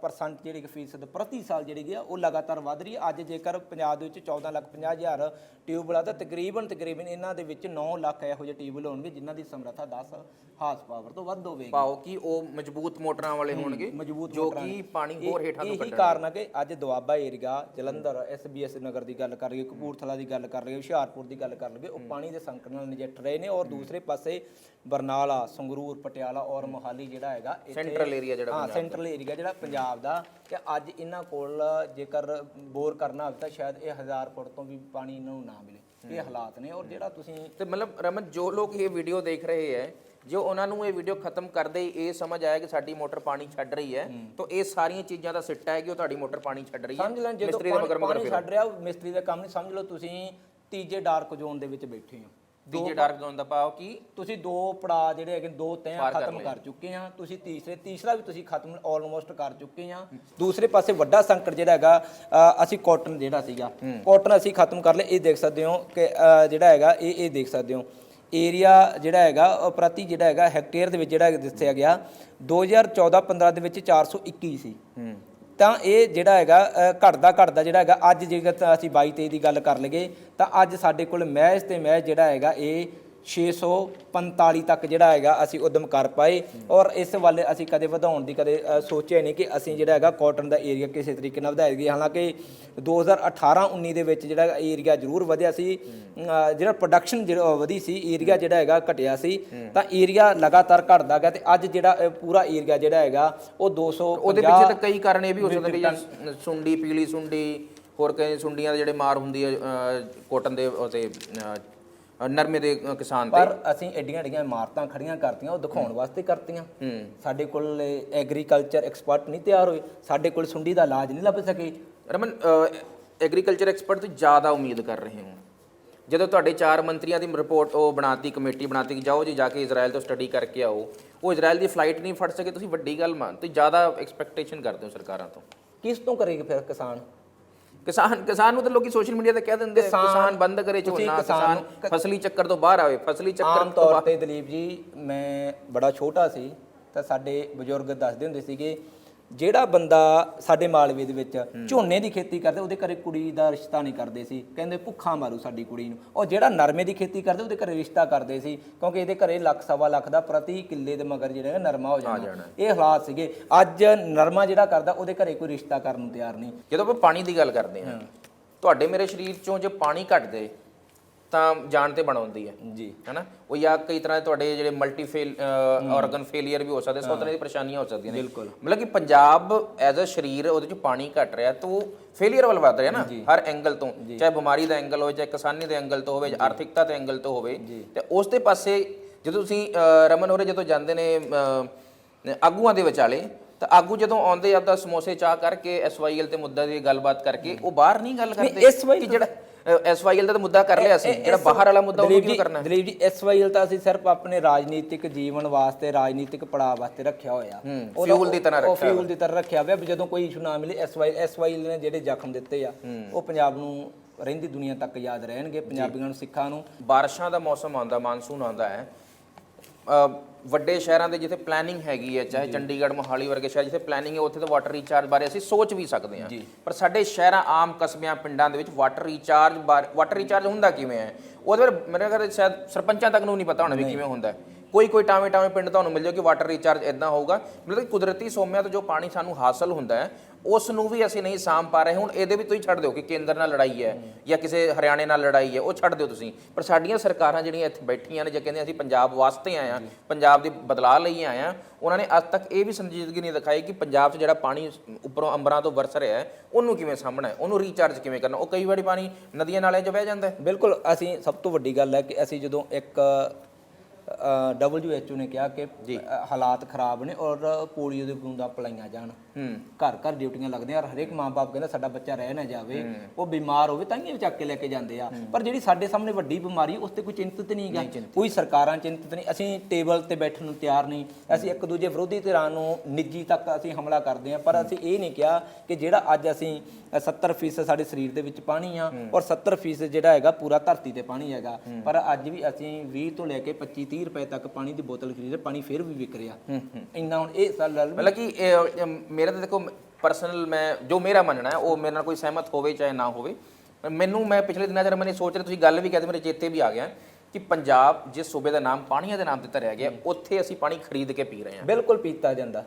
ਪਰਸੈਂਟ ਜਿਹੜੀ ਕਿ ਫੀਸਦ ਪ੍ਰਤੀ ਸਾਲ ਜਿਹੜੀ ਆ ਉਹ ਲਗਾਤਾਰ ਵੱਧ ਰਹੀ ਹੈ। ਅੱਜ ਜੇਕਰ ਪੰਜਾਬ ਦੇ ਵਿੱਚ 14 ਲੱਖ 50 ਹਜ਼ਾਰ ਟਿਊਬਲ ਆ ਤਾਂ ਤਕਰੀਬਨ ਤਕਰੀਬਨ ਇਹਨਾਂ ਦੇ ਵਿੱਚ 9 ਲੱਖ ਇਹੋ ਜਿਹੇ ਟਿਊਬਲ ਹੋਣਗੇ ਜਿਨ੍ਹਾਂ ਦੀ ਸਮਰੱਥਾ 10 ਹਾਰਸ ਪਾਵਰ ਤੋਂ ਵੱਧ ਹੋਵੇਗੀ।
ਪਾਓ ਕਿ ਉਹ ਮਜ਼ਬੂਤ ਮੋਟਰਾਂ ਵਾਲੇ ਹੋਣਗੇ ਜੋ ਕਿ। ਪਾਣੀ
ਇਹ-
ਹੋਰ ਹੇਠਾਂ ਤੋਂ
ਇਹੀ
ਕੱਢਣ
ਕਾਰਨ ਹੈ ਕਿ ਅੱਜ ਦੁਆਬਾ ਏਰੀਆ ਜਲੰਧਰ ਐਸਬੀਐਸ ਨਗਰ ਦੀ ਗੱਲ ਕਰ ਲਈਏ ਕਪੂਰਥਲਾ ਦੀ ਗੱਲ ਕਰ ਲਈਏ ਹੁਸ਼ਿਆਰਪੁਰ ਦੀ ਗੱਲ ਕਰ ਲਈਏ ਉਹ ਪਾਣੀ ਦੇ ਸੰਕਟ ਨਾਲ ਨਜਿੱਠ ਰਹੇ ਨੇ। ਔਰ ਦੂਸਰੇ ਪਾਸੇ ਬਰਨਾਲਾ ਸੰਗਰੂਰ ਪਟਿਆਲਾ ਔਰ ਮੋਹਾਲੀ ਜਿਹੜਾ ਹੈਗਾ
Central area ਜਿਹੜਾ
ਹਾਂ ਸੈਂਟਰਲ ਏਰੀਆ ਜਿਹੜਾ ਪੰਜਾਬ ਦਾ ਕਿ ਅੱਜ ਇਹਨਾਂ ਕੋਲ ਜੇਕਰ ਬੋਰ ਕਰਨਾ ਹੋਵੇ ਤਾਂ ਸ਼ਾਇਦ ਇਹ 1000 ਫੁੱਟ ਤੋਂ ਵੀ ਪਾਣੀ ਇਹਨਾਂ ਨੂੰ ਨਾ ਮਿਲੇ। ਇਹ ਹਾਲਾਤ ਨੇ ਔਰ ਜਿਹੜਾ ਤੁਸੀਂ
ਤੇ ਮਤਲਬ ਰਮਨ ਜੋ ਲੋਕ ਇਹ ਵੀਡੀਓ ਦੇਖ ਰਹੇ ਹੈ ਜੋ ਉਹਨਾਂ ਨੂੰ ਇਹ ਵੀਡੀਓ ਖਤਮ ਕਰਦੇ ਹੀ ਇਹ ਸਮਝ ਆਇਆ ਕਿ ਸਾਡੀ ਮੋਟਰ ਪਾਣੀ ਛੱਡ ਰਹੀ ਹੈ ਤਾਂ ਇਹ ਸਾਰੀਆਂ ਚੀਜ਼ਾਂ ਦਾ ਸਿੱਟਾ ਹੈ ਕਿ ਉਹ ਤੁਹਾਡੀ ਮੋਟਰ ਪਾਣੀ ਛੱਡ ਰਹੀ ਹੈ।
ਸਮਝ ਲੈਣ ਜਦੋਂ
ਮਿਸਤਰੀ ਦੇ ਮਗਰ
ਪਾਣੀ
ਮਗਰ
ਪਾਣੀ
ਫਿਰੋ।
ਛੱਡ ਰਿਹਾ ਮਿਸਤਰੀ ਦਾ ਕੰਮ ਨਹੀਂ ਸਮਝ ਲਓ ਤੁਸੀਂ ਤੀਜੇ ਡਾਰਕ ਜ਼ੋਨ ਦੇ ਵਿੱਚ ਬੈਠੇ ਹੋ।
ਤੀਜੇ ਡਾਰਕ ਜ਼ੋਨ ਦਾ ਪਾਓ ਕਿ?
ਤੁਸੀਂ ਦੋ ਪੜਾ ਜਿਹੜੇ ਹੈਗੇ ਦੋ ਤੈਆਂ ਖਤਮ ਕਰ ਚੁੱਕੇ ਆ ਤੁਸੀਂ ਤੀਸਰੇ ਤੀਸਰਾ ਵੀ ਤੁਸੀਂ ਖਤਮ ਆਲਮੋਸਟ ਕਰ ਚੁੱਕੇ ਆ ਦੂਸਰੇ ਪਾਸੇ ਵੱਡਾ ਸੰਕਟ ਜਿਹੜਾ ਹੈਗਾ ਅ, ਅਸੀਂ ਕਾਟਨ ਜਿਹੜਾ ਸੀਗਾ ਕਾਟਨ ਅਸੀਂ ਖਤਮ ਕਰ ਲਿਆ ਇਹ ਦੇਖ ਸਕਦੇ ਹੋ ਕਿ ਅ, ਜਿਹੜਾ ਹੈਗਾ ਇਹ ਇਹ ਦੇਖ ਸਕਦੇ ਹੋ। ਏਰੀਆ ਜਿਹੜਾ ਹੈਗਾ ਉਹ ਪ੍ਰਤੀ ਜਿਹੜਾ ਹੈਗਾ ਹੈਕਟੇਅਰ ਦੇ ਵਿੱਚ ਜਿਹੜਾ ਦੱਸਿਆ ਗਿਆ 2014-15 ਦੇ ਵਿੱਚ 421 ਸੀ ਤਾਂ ਇਹ ਜਿਹੜਾ ਹੈਗਾ ਅ, ਘਟਦਾ ਘਟਦਾ ਜਿਹੜਾ ਹੈਗਾ ਅੱਜ ਜੇਕਰ ਅਸੀਂ 22 23 ਦੀ ਗੱਲ ਕਰ ਲਈਏ ਤਾਂ ਅੱਜ ਸਾਡੇ ਕੋਲ ਮੈਚ ਤੇ ਮੈਚ ਜਿਹੜਾ ਹੈਗਾ ਇਹ 645 ਤੱਕ ਜਿਹੜਾ ਹੈਗਾ ਅਸੀਂ ਉਦਮ ਕਰ ਪਾਏ ਔਰ ਇਸ ਵੱਲ ਅਸੀਂ ਕਦੇ ਵਧਾਉਣ ਦੀ ਕਦੇ ਸੋਚਿਆ ਨਹੀਂ ਕਿ ਅਸੀਂ ਜਿਹੜਾ ਹੈਗਾ ਕਾਟਨ ਦਾ ਏਰੀਆ ਕਿਸੇ ਤਰੀਕੇ ਨਾਲ ਵਧਾਈਏ ਹਾਲਾਂਕਿ 2018-19 ਦੇ ਵਿੱਚ ਜਿਹੜਾ ਏਰੀਆ ਜ਼ਰੂਰ ਵਧਿਆ ਸੀ ਜਿਹੜਾ ਪ੍ਰੋਡਕਸ਼ਨ ਜਿਹੜਾ ਵਧੀ ਸੀ ਏਰੀਆ ਜਿਹੜਾ ਹੈਗਾ ਘਟਿਆ ਸੀ ਤਾਂ ਏਰੀਆ ਲਗਾਤਾਰ ਘਟਦਾ ਗਿਆ ਤੇ ਅੱਜ ਜਿਹੜਾ ਪੂਰਾ ਏਰੀਆ ਜਿਹੜਾ ਹੈਗਾ ਉਹ 200
ਉਹਦੇ ਪਿੱਛੇ ਤਾਂ ਕਈ ਕਾਰਨ ਇਹ ਵੀ ਹੋ ਸਕਦੇ ਵੀ ਸੁੰਡੀ ਪੀਲੀ ਸੁੰਡੀ ਹੋਰ ਕਈ ਸੁੰਡੀਆਂ ਦੇ ਜਿਹੜੇ ਮਾਰ ਹੁੰਦੀ ਹੈ ਕੋਟਨ ਦੇ ਉਹਤੇ ਅ, ਨਰਮੇ ਦੇ ਕਿਸਾਨ ਤੇ
ਪਰ ਅਸੀਂ ਐਡੀਆਂ ਐਡੀਆਂ ਇਮਾਰਤਾਂ ਖੜੀਆਂ ਕਰਤੀਆਂ ਉਹ ਦਿਖਾਉਣ ਵਾਸਤੇ ਕਰਤੀਆਂ। ਸਾਡੇ ਕੋਲ ਐਗਰੀਕਲਚਰ ਐਕਸਪਰਟ ਨਹੀਂ ਤਿਆਰ ਹੋਏ। ਸਾਡੇ ਕੋਲ ਸੁੰਡੀ ਦਾ ਇਲਾਜ ਨਹੀਂ ਲੱਭ ਸਕੇ।
ਰਮਨ ਐਗਰੀਕਲਚਰ ਐਕਸਪਰਟ ਤੋਂ ਜ਼ਿਆਦਾ ਉਮੀਦ ਕਰ ਰਹੇ ਹਾਂ। ਜਦੋਂ ਤੁਹਾਡੇ ਚਾਰ ਮੰਤਰੀਆਂ ਦੀ ਰਿਪੋਰਟ ਉਹ ਬਣਾਤੀ ਕਮੇਟੀ ਬਣਾਤੀ ਕਿ ਜਾਓ ਜੀ ਜਾ ਕੇ ਇਜ਼ਰਾਈਲ ਤੋਂ ਸਟੱਡੀ ਕਰਕੇ ਆਓ। ਉਹ ਇਜ਼ਰਾਈਲ ਦੀ ਫਲਾਈਟ ਨਹੀਂ ਫੜ ਸਕੇ ਤੁਸੀਂ ਵੱਡੀ ਗੱਲ ਮੰਨ ਤੁਸੀਂ ਜ਼ਿਆਦਾ ਐਕਸਪੈਕਟੇਸ਼ਨ ਕਰਦੇ ਹੋ ਸਰਕਾਰਾਂ ਤੋਂ।
ਕਿਸ ਤੋਂ ਕਰੇਗਾ ਫਿਰ ਕਿਸਾਨ?
ਕਿਸਾਨ ਕਿਸਾਨ ਨੂੰ ਤਾਂ ਲੋਕੀ ਸੋਸ਼ਲ ਮੀਡੀਆ ਤੇ ਕਹਿ ਦਿੰਦੇ ਕਿਸਾਨ ਬੰਦ ਕਰੇ ਝੋਨਾ
ਕਿਸਾਨ
ਕਿਸਾਨ ਫਸਲੀ ਚੱਕਰ ਤੋਂ ਬਾਹਰ ਆਵੇ ਫਸਲੀ ਚੱਕਰ
ਆਮ ਤੌਰ ਤੇ ਦਲੀਪ ਜੀ ਮੈਂ ਬੜਾ ਛੋਟਾ ਸੀ ਤਾਂ ਸਾਡੇ ਬਜ਼ੁਰਗ ਦੱਸਦੇ ਹੁੰਦੇ ਸੀਗੇ ਜਿਹੜਾ ਬੰਦਾ ਸਾਡੇ ਮਾਲਵੇ ਦੇ ਵਿੱਚ ਝੋਨੇ ਦੀ ਖੇਤੀ ਕਰਦੇ ਉਹਦੇ ਘਰੇ ਕੁੜੀ ਦਾ ਰਿਸ਼ਤਾ ਨਹੀਂ ਕਰਦੇ ਸੀ। ਕਹਿੰਦੇ ਭੁੱਖਾ ਮਾਰੂ ਸਾਡੀ ਕੁੜੀ ਨੂੰ। ਉਹ ਜਿਹੜਾ ਨਰਮੇ ਦੀ ਖੇਤੀ ਕਰਦੇ ਉਹਦੇ ਘਰੇ ਰਿਸ਼ਤਾ ਕਰਦੇ ਸੀ। ਕਿਉਂਕਿ ਇਹਦੇ ਘਰੇ ਲੱਖ ਸਵਾ ਲੱਖ ਦਾ ਪ੍ਰਤੀ ਕਿੱਲੇ ਦੇ ਮਗਰ ਜਿਹੜਾ ਨਰਮਾ ਹੋ ਜਾਣਾ। ਇਹ ਹਾਲਾਤ ਸੀਗੇ। ਅੱਜ ਨਰਮਾ ਜਿਹੜਾ ਕਰਦਾ ਉਹਦੇ ਘਰੇ ਕੋਈ ਰਿਸ਼ਤਾ ਕਰਨ ਨੂੰ ਤਿਆਰ ਨਹੀਂ।
ਜਦੋਂ ਆਪਾਂ ਪਾਣੀ ਦੀ ਗੱਲ ਕਰਦੇ ਹਾਂ। ਤੁਹਾਡੇ ਮੇਰੇ ਸਰੀਰ ਚੋਂ ਜੇ ਪਾਣੀ ਘਟ ਜਾਏ ਤਾਂ ਜਾਨ ਤੇ ਬਣਾਉਂਦੀ ਹੈ।
ਜੀ।
ਹੈਨਾ? ਉਹ ਜਾਂ ਕਈ ਤਰ੍ਹਾਂ ਦੇ ਤੁਹਾਡੇ ਜਿਹੜੇ ਮਲਟੀ ਫੇਲ ਆਰਗਨ ਫੇਲਿਅਰ ਵੀ ਹੋ ਸਕਦੇ ਸੌ ਤਰ੍ਹਾਂ ਦੀ ਪਰੇਸ਼ਾਨੀਆਂ ਹੋ ਸਕਦੀਆਂ ਨੇ।
ਬਿਲਕੁਲ।
ਮਤਲਬ ਕਿ ਪੰਜਾਬ ਐਜ਼ ਅ ਸਰੀਰ ਉਹਦੇ ਚ ਪਾਣੀ ਘਟ ਰਿਹਾ ਤਾਂ ਫੇਲਿਅਰ ਵੱਲ ਵੱਧ ਰਿਹਾ ਨਾ ਹਰ ਐਂਗਲ ਤੋਂ। ਚਾਹੇ ਬਿਮਾਰੀ ਦਾ ਐਂਗਲ ਹੋਵੇ ਚਾਹੇ ਕਿਸਾਨੀ ਦੇ ਐਂਗਲ ਤੋਂ ਹੋਵੇ ਆਰਥਿਕਤਾ ਦੇ ਐਂਗਲ ਤੋਂ ਹੋਵੇ ਤੇ ਉਸ ਦੇ ਪਾਸੇ ਜਦੋਂ ਤੁਸੀਂ ਰਮਨ ਹੋਰੇ ਜਦੋਂ ਜਾਂਦੇ ਨੇ ਆਗੂਆਂ ਦੇ ਵਿਚਾਲੇ ਤਾਂ ਆਗੂ ਜਦੋਂ ਆਉਂਦੇ ਆਪਦਾ ਸਮੋਸੇ ਚਾਹ ਕਰਕੇ ਐਸਵਾਈਐਲ ਤੇ ਮੁੱਦਾ ਦੀ ਗੱਲਬਾਤ ਕਰਕੇ ਉਹ ਬਾਹਰ ਨਹੀਂ ਗੱਲ ਕਰਦੇ ਕਿ ਜਿਹੜਾ ਐਸਵਾਈਐਲ ਦਾ ਮੁੱਦਾ ਕਰ ਲਿਆ ਸੀ। ਜਿਹੜਾ ਬਾਹਰ ਵਾਲਾ ਮੁੱਦਾ ਉਹ ਕਿਉਂ ਕਰਨਾ?
ਦਲੀਪ ਜੀ ਐਸਵਾਈਐਲ ਤਾਂ ਅਸੀਂ ਸਿਰਫ ਆਪਣੇ ਰਾਜਨੀਤਿਕ ਜੀਵਨ ਵਾਸਤੇ ਰਾਜਨੀਤਿਕ ਪੜਾਅ ਵਾਸਤੇ ਰੱਖਿਆ ਹੋਇਆ।
fuel ਦੀ ਤਰ੍ਹਾਂ
ਉਹ
ਰੱਖਿਆ
ਫਿਊਲ ਦੀ ਤਰ੍ਹਾਂ ਰੱਖਿਆ ਹੋਇਆ ਵੀ ਜਦੋਂ ਕੋਈ ਇਸ਼ੂ ਨਾ ਮਿਲੇ ਐਸਵਾਈ ਐਸਵਾਈਐਲ ਨੇ ਜਿਹੜੇ ਜ਼ਖਮ ਦਿੱਤੇ ਆ ਉਹ ਪੰਜਾਬ ਨੂੰ ਰਹਿੰਦੀ ਦੁਨੀਆ ਤੱਕ ਯਾਦ ਰਹਿਣਗੇ ਪੰਜਾਬੀਆਂ ਨੂੰ ਸਿੱਖਾਂ ਨੂੰ।
ਬਾਰਿਸ਼ਾਂ ਦਾ ਮੌਸਮ ਆਉਂਦਾ ਮਾਨਸੂਨ ਆਉਂਦਾ ਹੈ। ਵੱਡੇ ਸ਼ਹਿਰਾਂ ਦੇ ਜਿੱਥੇ ਪਲੈਨਿੰਗ ਹੈਗੀ ਹੈ ਚਾਹੇ ਚੰਡੀਗੜ੍ਹ ਮੋਹਾਲੀ ਵਰਗੇ ਸ਼ਹਿਰ ਜਿੱਥੇ ਪਲੈਨਿੰਗ ਹੈ ਉੱਥੇ ਤਾਂ ਵਾਟਰ ਰੀਚਾਰਜ ਬਾਰੇ ਅਸੀਂ ਸੋਚ ਵੀ ਸਕਦੇ ਹਾਂ। ਪਰ ਸਾਡੇ ਸ਼ਹਿਰਾਂ ਆਮ ਕਸਬਿਆਂ ਪਿੰਡਾਂ ਦੇ ਵਿੱਚ ਵਾਟਰ ਰੀਚਾਰਜ ਵਾਟਰ ਰੀਚਾਰਜ ਹੁੰਦਾ ਕਿਵੇਂ ਹੈ? ਉਹਦੇ ਬਾਰੇ ਮੇਰੇ ਖਿਆਲ ਸ਼ਾਇਦ ਸਰਪੰਚਾਂ ਤੱਕ ਨੂੰ ਨਹੀਂ ਪਤਾ ਹੋਣਾ ਵੀ ਕਿਵੇਂ ਹੁੰਦਾ ਹੈ। ਕੋਈ ਕੋਈ ਟਾਵੇਂ ਟਾਵੇਂ ਪਿੰਡ ਤੁਹਾਨੂੰ ਮਿਲ ਜਾਓ ਕਿ ਵਾਟਰ ਰੀਚਾਰਜ ਇਦਾਂ ਹੋਊਗਾ। ਮਤਲਬ ਕਿ ਕੁਦਰਤੀ ਸੋਮਿਆਂ ਤੋਂ ਜੋ ਪਾਣੀ ਸਾਨੂੰ ਹਾਸਲ ਹੁੰਦਾ ਹੈ ਉਸ ਨੂੰ ਵੀ ਅਸੀਂ ਨਹੀਂ ਸਾਂਭ ਪਾ ਰਹੇ। ਹੁਣ ਇਹਦੇ ਵੀ ਤੁਸੀਂ ਛੱਡ ਦਿਓ ਕਿ ਕੇਂਦਰ ਨਾਲ ਲੜਾਈ ਹੈ ਜਾਂ ਕਿਸੇ ਹਰਿਆਣੇ ਨਾਲ ਲੜਾਈ ਹੈ, ਉਹ ਛੱਡ ਦਿਓ ਤੁਸੀਂ। ਪਰ ਸਾਡੀਆਂ ਸਰਕਾਰਾਂ ਜਿਹੜੀਆਂ ਇੱਥੇ ਬੈਠੀਆਂ ਨੇ ਜਾਂ ਕਹਿੰਦੇ ਅਸੀਂ ਪੰਜਾਬ ਵਾਸਤੇ ਆਏ ਆ ਪੰਜਾਬ ਦੀ ਬਦਲਾਅ ਲਈ ਆਏ ਆ ਉਹਨਾਂ ਨੇ ਅੱਜ ਤੱਕ ਇਹ ਵੀ ਸੰਜੀਦਗੀ ਨਹੀਂ ਦਿਖਾਈ ਕਿ ਪੰਜਾਬ 'ਚ ਜਿਹੜਾ ਪਾਣੀ ਉੱਪਰੋਂ ਅੰਬਰਾਂ ਤੋਂ ਵਰਸ ਰਿਹਾ ਹੈ, ਉਹਨੂੰ ਕਿਵੇਂ ਸਾਂਭਣਾ ਹੈ, ਉਹਨੂੰ ਰੀਚਾਰਜ ਕਿਵੇਂ ਕਰਨਾ ਉਹ ਕਈ ਵਾਰੀ ਪਾਣੀ ਨਦੀਆਂ ਨਾਲਿਆਂ 'ਚ ਵਹਿ ਜਾਂਦਾ ਹੈ।
ਬਿਲਕੁਲ, ਅਸੀਂ ਸਭ ਤੋਂ ਵੱਡੀ ਗੱਲ ਹੈ ਕਿ ਅਸੀਂ ਜਦੋਂ ਇੱਕ WHO ਨੇ ਕਿਹਾ ਕਿ ਹਾਲਾਤ ਖਰਾਬ ਨੇ ਔਰ ਪੋਲੀਓ ਦੇ ਬੂੰਦਾਂ ਪਲਾਈਆਂ ਜਾਣ। ਘਰ ਘਰ ਡਿਊਟੀਆਂ ਲੱਗਦੀਆਂ ਔਰ ਹਰੇਕ ਮਾਂ-ਬਾਪ ਕਹਿੰਦਾ ਸਾਡਾ ਬੱਚਾ ਰਹਿ ਨਾ ਜਾਵੇ ਉਹ ਬਿਮਾਰ ਹੋਵੇ ਤਾਂ ਹੀ ਚੱਕ ਕੇ ਲੈ ਕੇ ਜਾਂਦੇ ਆ। ਪਰ ਜਿਹੜੀ ਸਾਡੇ ਸਾਹਮਣੇ ਵੱਡੀ ਬਿਮਾਰੀ ਉਸ ਤੇ ਕੋਈ ਚਿੰਤਤ ਨਹੀਂ ਗਾ। ਕੋਈ ਸਰਕਾਰਾਂ ਚਿੰਤਤ ਨਹੀਂ। ਅਸੀਂ ਟੇਬਲ ਤੇ ਬੈਠਣ ਨੂੰ ਤਿਆਰ ਨਹੀਂ। ਅਸੀਂ ਇੱਕ ਦੂਜੇ ਵਿਰੋਧੀ ਧਿਰਾਂ ਨੂੰ ਨਿੱਜੀ ਤੱਕ ਅਸੀਂ ਹਮਲਾ ਕਰਦੇ ਆ। ਪਰ ਅਸੀਂ ਇਹ ਨਹੀਂ ਕਿਹਾ ਕਿ ਜਿਹੜਾ ਅੱਜ ਅਸੀਂ ਅ, 70% ਸਾਡੇ ਸਰੀਰ ਦੇ ਵਿੱਚ ਪਾਣੀ ਆ ਔਰ 70% ਜਿਹੜਾ ਹੈਗਾ ਪੂਰਾ ਧਰਤੀ ਤੇ ਪਾਣੀ ਹੈਗਾ। ਪਰ ਅੱਜ ਵੀ ਅਸੀਂ 20 ਤੋਂ ਲੈ ਕੇ 25 30 ਰੁਪਏ ਤੱਕ ਪਾਣੀ ਦੀ ਬੋਤਲ ਖਰੀਦ ਪਾਣੀ ਫਿਰ ਵੀ ਵਿਕ ਰਿਹਾ। ਇੰਨਾ ਹੁਣ ਇਹ ਸਾਲ
ਮਤਲਬ ਕਿ ਮੇਰਾ ਤਾਂ ਦੇਖੋ ਪਰਸਨਲ ਮੈਂ ਜੋ ਮੇਰਾ ਮੰਨਣਾ ਹੈ, ਉਹ ਮੇਰੇ ਨਾਲ ਕੋਈ ਸਹਿਮਤ ਹੋਵੇ ਚਾਹੇ ਨਾ ਹੋਵੇ। ਮੈਨੂੰ ਮੈਂ ਪਿਛਲੇ ਦਿਨਾਂ ਜਦ ਮੈਨੇ ਸੋਚ ਰਿਹਾ, ਤੁਸੀਂ ਗੱਲ ਵੀ ਕਹਿੰਦੇ ਮੇਰੇ ਚੇਤੇ ਵੀ ਆ ਗਿਆ ਕਿ ਪੰਜਾਬ ਜਿਸ ਸੂਬੇ ਦਾ ਨਾਮ ਪਾਣੀਆਂ ਦੇ ਨਾਮ ਦਿੱਤਾ ਧਰਿਆ ਗਿਆ, ਉੱਥੇ ਅਸੀਂ ਪਾਣੀ ਖਰੀਦ ਕੇ ਪੀ ਰਹੇ ਹਾਂ।
ਬਿਲਕੁਲ ਪੀਤਾ ਜਾਂਦਾ।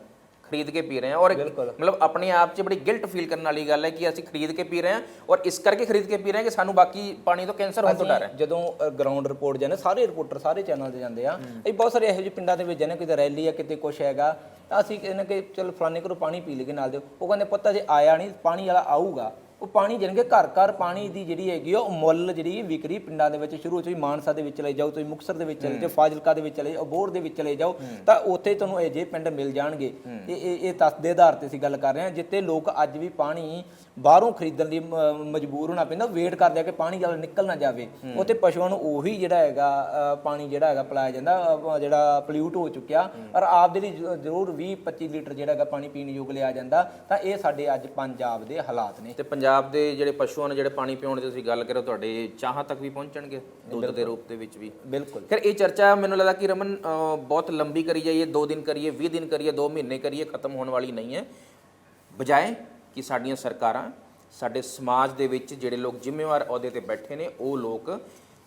ਖਰੀਦ ਕੇ ਪੀ ਰਹੇ ਹਾਂ ਔਰ ਮਤਲਬ ਆਪਣੇ ਆਪ 'ਚ ਬੜੀ ਗਿਲਟ ਫੀਲ ਕਰਨ ਵਾਲੀ ਗੱਲ ਹੈ ਕਿ ਅਸੀਂ ਖਰੀਦ ਕੇ ਪੀ ਰਹੇ ਹਾਂ ਔਰ ਇਸ ਕਰਕੇ ਖਰੀਦ ਕੇ ਪੀ ਰਹੇ ਹਾਂ ਕਿ ਸਾਨੂੰ ਬਾਕੀ ਪਾਣੀ ਤੋਂ ਕੈਂਸਰ ਹੋਣ ਤੋਂ ਡਰ ਹੈ।
ਜਦੋਂ ਗਰਾਊਂਡ ਰਿਪੋਰਟ ਜਾਂਦੇ ਸਾਰੇ ਰਿਪੋਰਟਰ ਸਾਰੇ ਚੈਨਲ ਤੇ ਜਾਂਦੇ ਆ ਇਹ ਬਹੁਤ ਸਾਰੇ ਇਹੋ ਜਿਹੇ ਪਿੰਡਾਂ ਦੇ ਵਿੱਚ ਜਾਂਦੇ ਕਿਤੇ ਰੈਲੀ ਆ ਕਿਤੇ ਕੁਛ ਹੈਗਾ ਤਾਂ ਅਸੀਂ ਕਹਿੰਦੇ ਕਿ ਚਲ ਫਲਾਣੇ ਘਰੋਂ ਪਾਣੀ ਪੀ ਲਈਏ ਨਾਲ ਦਿਓ। ਉਹ ਕਹਿੰਦੇ ਪੁੱਤ ਜੇ ਆਇਆ ਨਹੀਂ ਪਾਣੀ ਵਾਲਾ ਆਊਗਾ। ਉਹ ਪਾਣੀ ਜਾਣਗੇ ਘਰ ਘਰ ਪਾਣੀ ਦੀ ਜਿਹੜੀ ਹੈਗੀ ਆ, ਉਹ ਮੁੱਲ ਜਿਹੜੀ ਵਿਕਰੀ ਪਿੰਡਾਂ ਦੇ ਵਿੱਚ ਸ਼ੁਰੂ ਹੀ ਮਾਨਸਾ ਦੇ ਵਿੱਚ ਚਲੇ ਜਾਓ ਤੁਸੀਂ ਮੁਕਸਰ ਦੇ ਵਿੱਚ ਚਲੇ ਜਾਓ ਫਾਜ਼ਿਲਕਾ ਦੇ ਵਿੱਚ ਚਲੇ ਜਾਓ ਅਬੋਹਰ ਦੇ ਵਿੱਚ ਚਲੇ ਜਾਓ ਤਾਂ ਉੱਥੇ ਤੁਹਾਨੂੰ ਇਹ ਜੇ ਪਿੰਡ ਮਿਲ ਜਾਣਗੇ। ਇਹ ਇਹ ਇਹ ਤੱਥ ਦੇ ਆਧਾਰ ਤੇ ਅਸੀਂ ਗੱਲ ਕਰ ਰਹੇ ਹਾਂ ਜਿੱਤੇ ਲੋਕ ਅੱਜ ਵੀ ਪਾਣੀ ਬਾਹਰੋਂ ਖਰੀਦਣ ਲਈ ਮਜਬੂਰ ਹੋਣਾ ਪੈਂਦਾ ਵੇਟ ਕਰਦੇ ਆ ਕਿ ਪਾਣੀ ਜਲ ਨਿਕਲ ਨਾ ਜਾਵੇ। ਉੱਥੇ ਪਸ਼ੂਆਂ ਨੂੰ ਉਹੀ ਜਿਹੜਾ ਹੈਗਾ ਪਾਣੀ ਜਿਹੜਾ ਹੈਗਾ ਪਿਲਾਇਆ ਜਾਂਦਾ ਜਿਹੜਾ ਪੋਲਿਊਟ ਹੋ ਚੁੱਕਿਆ। ਪਰ ਆਪ ਦੇ ਲਈ ਜ਼ਰੂਰ 20 25 ਲੀਟਰ ਜਿਹੜਾ ਹੈਗਾ ਪਾਣੀ ਪੀਣ ਯੋਗ ਲਿਆ ਜਾਂਦਾ। ਤਾਂ ਇਹ ਸਾਡੇ ਅੱਜ ਪੰਜਾਬ ਦੇ ਹਾਲਾਤ ਨੇ।
ਤੇ ਪੰਜਾਬ ਦੇ ਜਿਹੜੇ ਪਸ਼ੂਆਂ ਨੂੰ ਜਿਹੜੇ ਪਾਣੀ ਪਿਉਣ ਦੀ ਤੁਸੀਂ ਗੱਲ ਕਰੋ ਤੁਹਾਡੇ ਚਾਹਾਂ ਤੱਕ ਵੀ ਪਹੁੰਚਣਗੇ? ਦੁੱਧ ਦੇ ਰੂਪ ਦੇ ਵਿੱਚ ਵੀ।
ਬਿਲਕੁਲ।
ਫਿਰ ਇਹ ਚਰਚਾ ਮੈਨੂੰ ਲੱਗਦਾ ਕਿ ਰਮਨ ਬਹੁਤ ਲੰਬੀ ਕਰੀ ਜਾਈਏ 2 ਦਿਨ ਕਰੀਏ 20 ਦਿਨ ਕਰੀਏ 2 ਮਹੀਨੇ ਕਰੀਏ ਖਤਮ ਹੋਣ ਵਾਲੀ ਨਹੀਂ ਹੈ। ਬਜਾਏ ਕਿ ਸਾਡੀਆਂ ਸਰਕਾਰਾਂ ਸਾਡੇ ਸਮਾਜ ਦੇ ਵਿੱਚ ਜਿਹੜੇ ਲੋਕ ਜ਼ਿੰਮੇਵਾਰ ਅਹੁਦੇ ਤੇ ਬੈਠੇ ਨੇ, ਉਹ ਲੋਕ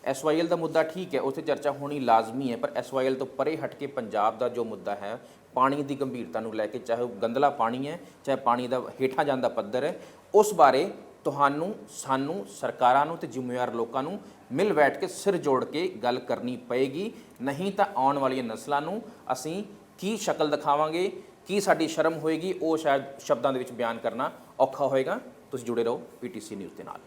ਐਸਵਾਈਐਲ ਦਾ ਮੁੱਦਾ ਠੀਕ ਹੈ, ਉੱਥੇ ਚਰਚਾ ਹੋਣੀ ਲਾਜ਼ਮੀ ਹੈ, ਪਰ ਐਸਵਾਈਐਲ ਤੋਂ ਪਰੇ ਹਟ ਕੇ ਪੰਜਾਬ ਦਾ ਜੋ ਮੁੱਦਾ ਹੈ, ਪਾਣੀ ਦੀ ਗੰਭੀਰਤਾ ਨੂੰ ਲੈ ਕੇ ਚਾਹੇ ਉਹ ਗੰਦਲਾ ਪਾਣੀ ਹੈ, ਚਾਹੇ ਪਾਣੀ ਦਾ ਹੇਠਾਂ ਜਾਂਦਾ ਪੱਧਰ ਹੈ, ਉਸ ਬਾਰੇ ਤੁਹਾਨੂੰ, ਸਾਨੂੰ, ਸਰਕਾਰਾਂ ਨੂੰ ਤੇ ਜ਼ਿੰਮੇਵਾਰ ਲੋਕਾਂ ਨੂੰ ਮਿਲ ਬੈਠ ਕੇ ਸਿਰ ਜੋੜ ਕੇ ਗੱਲ ਕਰਨੀ ਪਏਗੀ। ਨਹੀਂ ਤਾਂ ਆਉਣ ਵਾਲੀਆਂ ਨਸਲਾਂ ਨੂੰ ਅਸੀਂ ਕੀ ਸ਼ਕਲ ਦਿਖਾਵਾਂਗੇ ਕੀ ਸਾਡੀ ਸ਼ਰਮ ਹੋਏਗੀ, ਉਹ ਸ਼ਾਇਦ ਸ਼ਬਦਾਂ ਦੇ ਵਿੱਚ ਬਿਆਨ ਕਰਨਾ ਔਖਾ ਹੋਏਗਾ। ਤੁਸੀਂ ਜੁੜੇ ਰਹੋ ਪੀਟੀਸੀ ਨਿਊਜ਼ ਦੇ ਨਾਲ।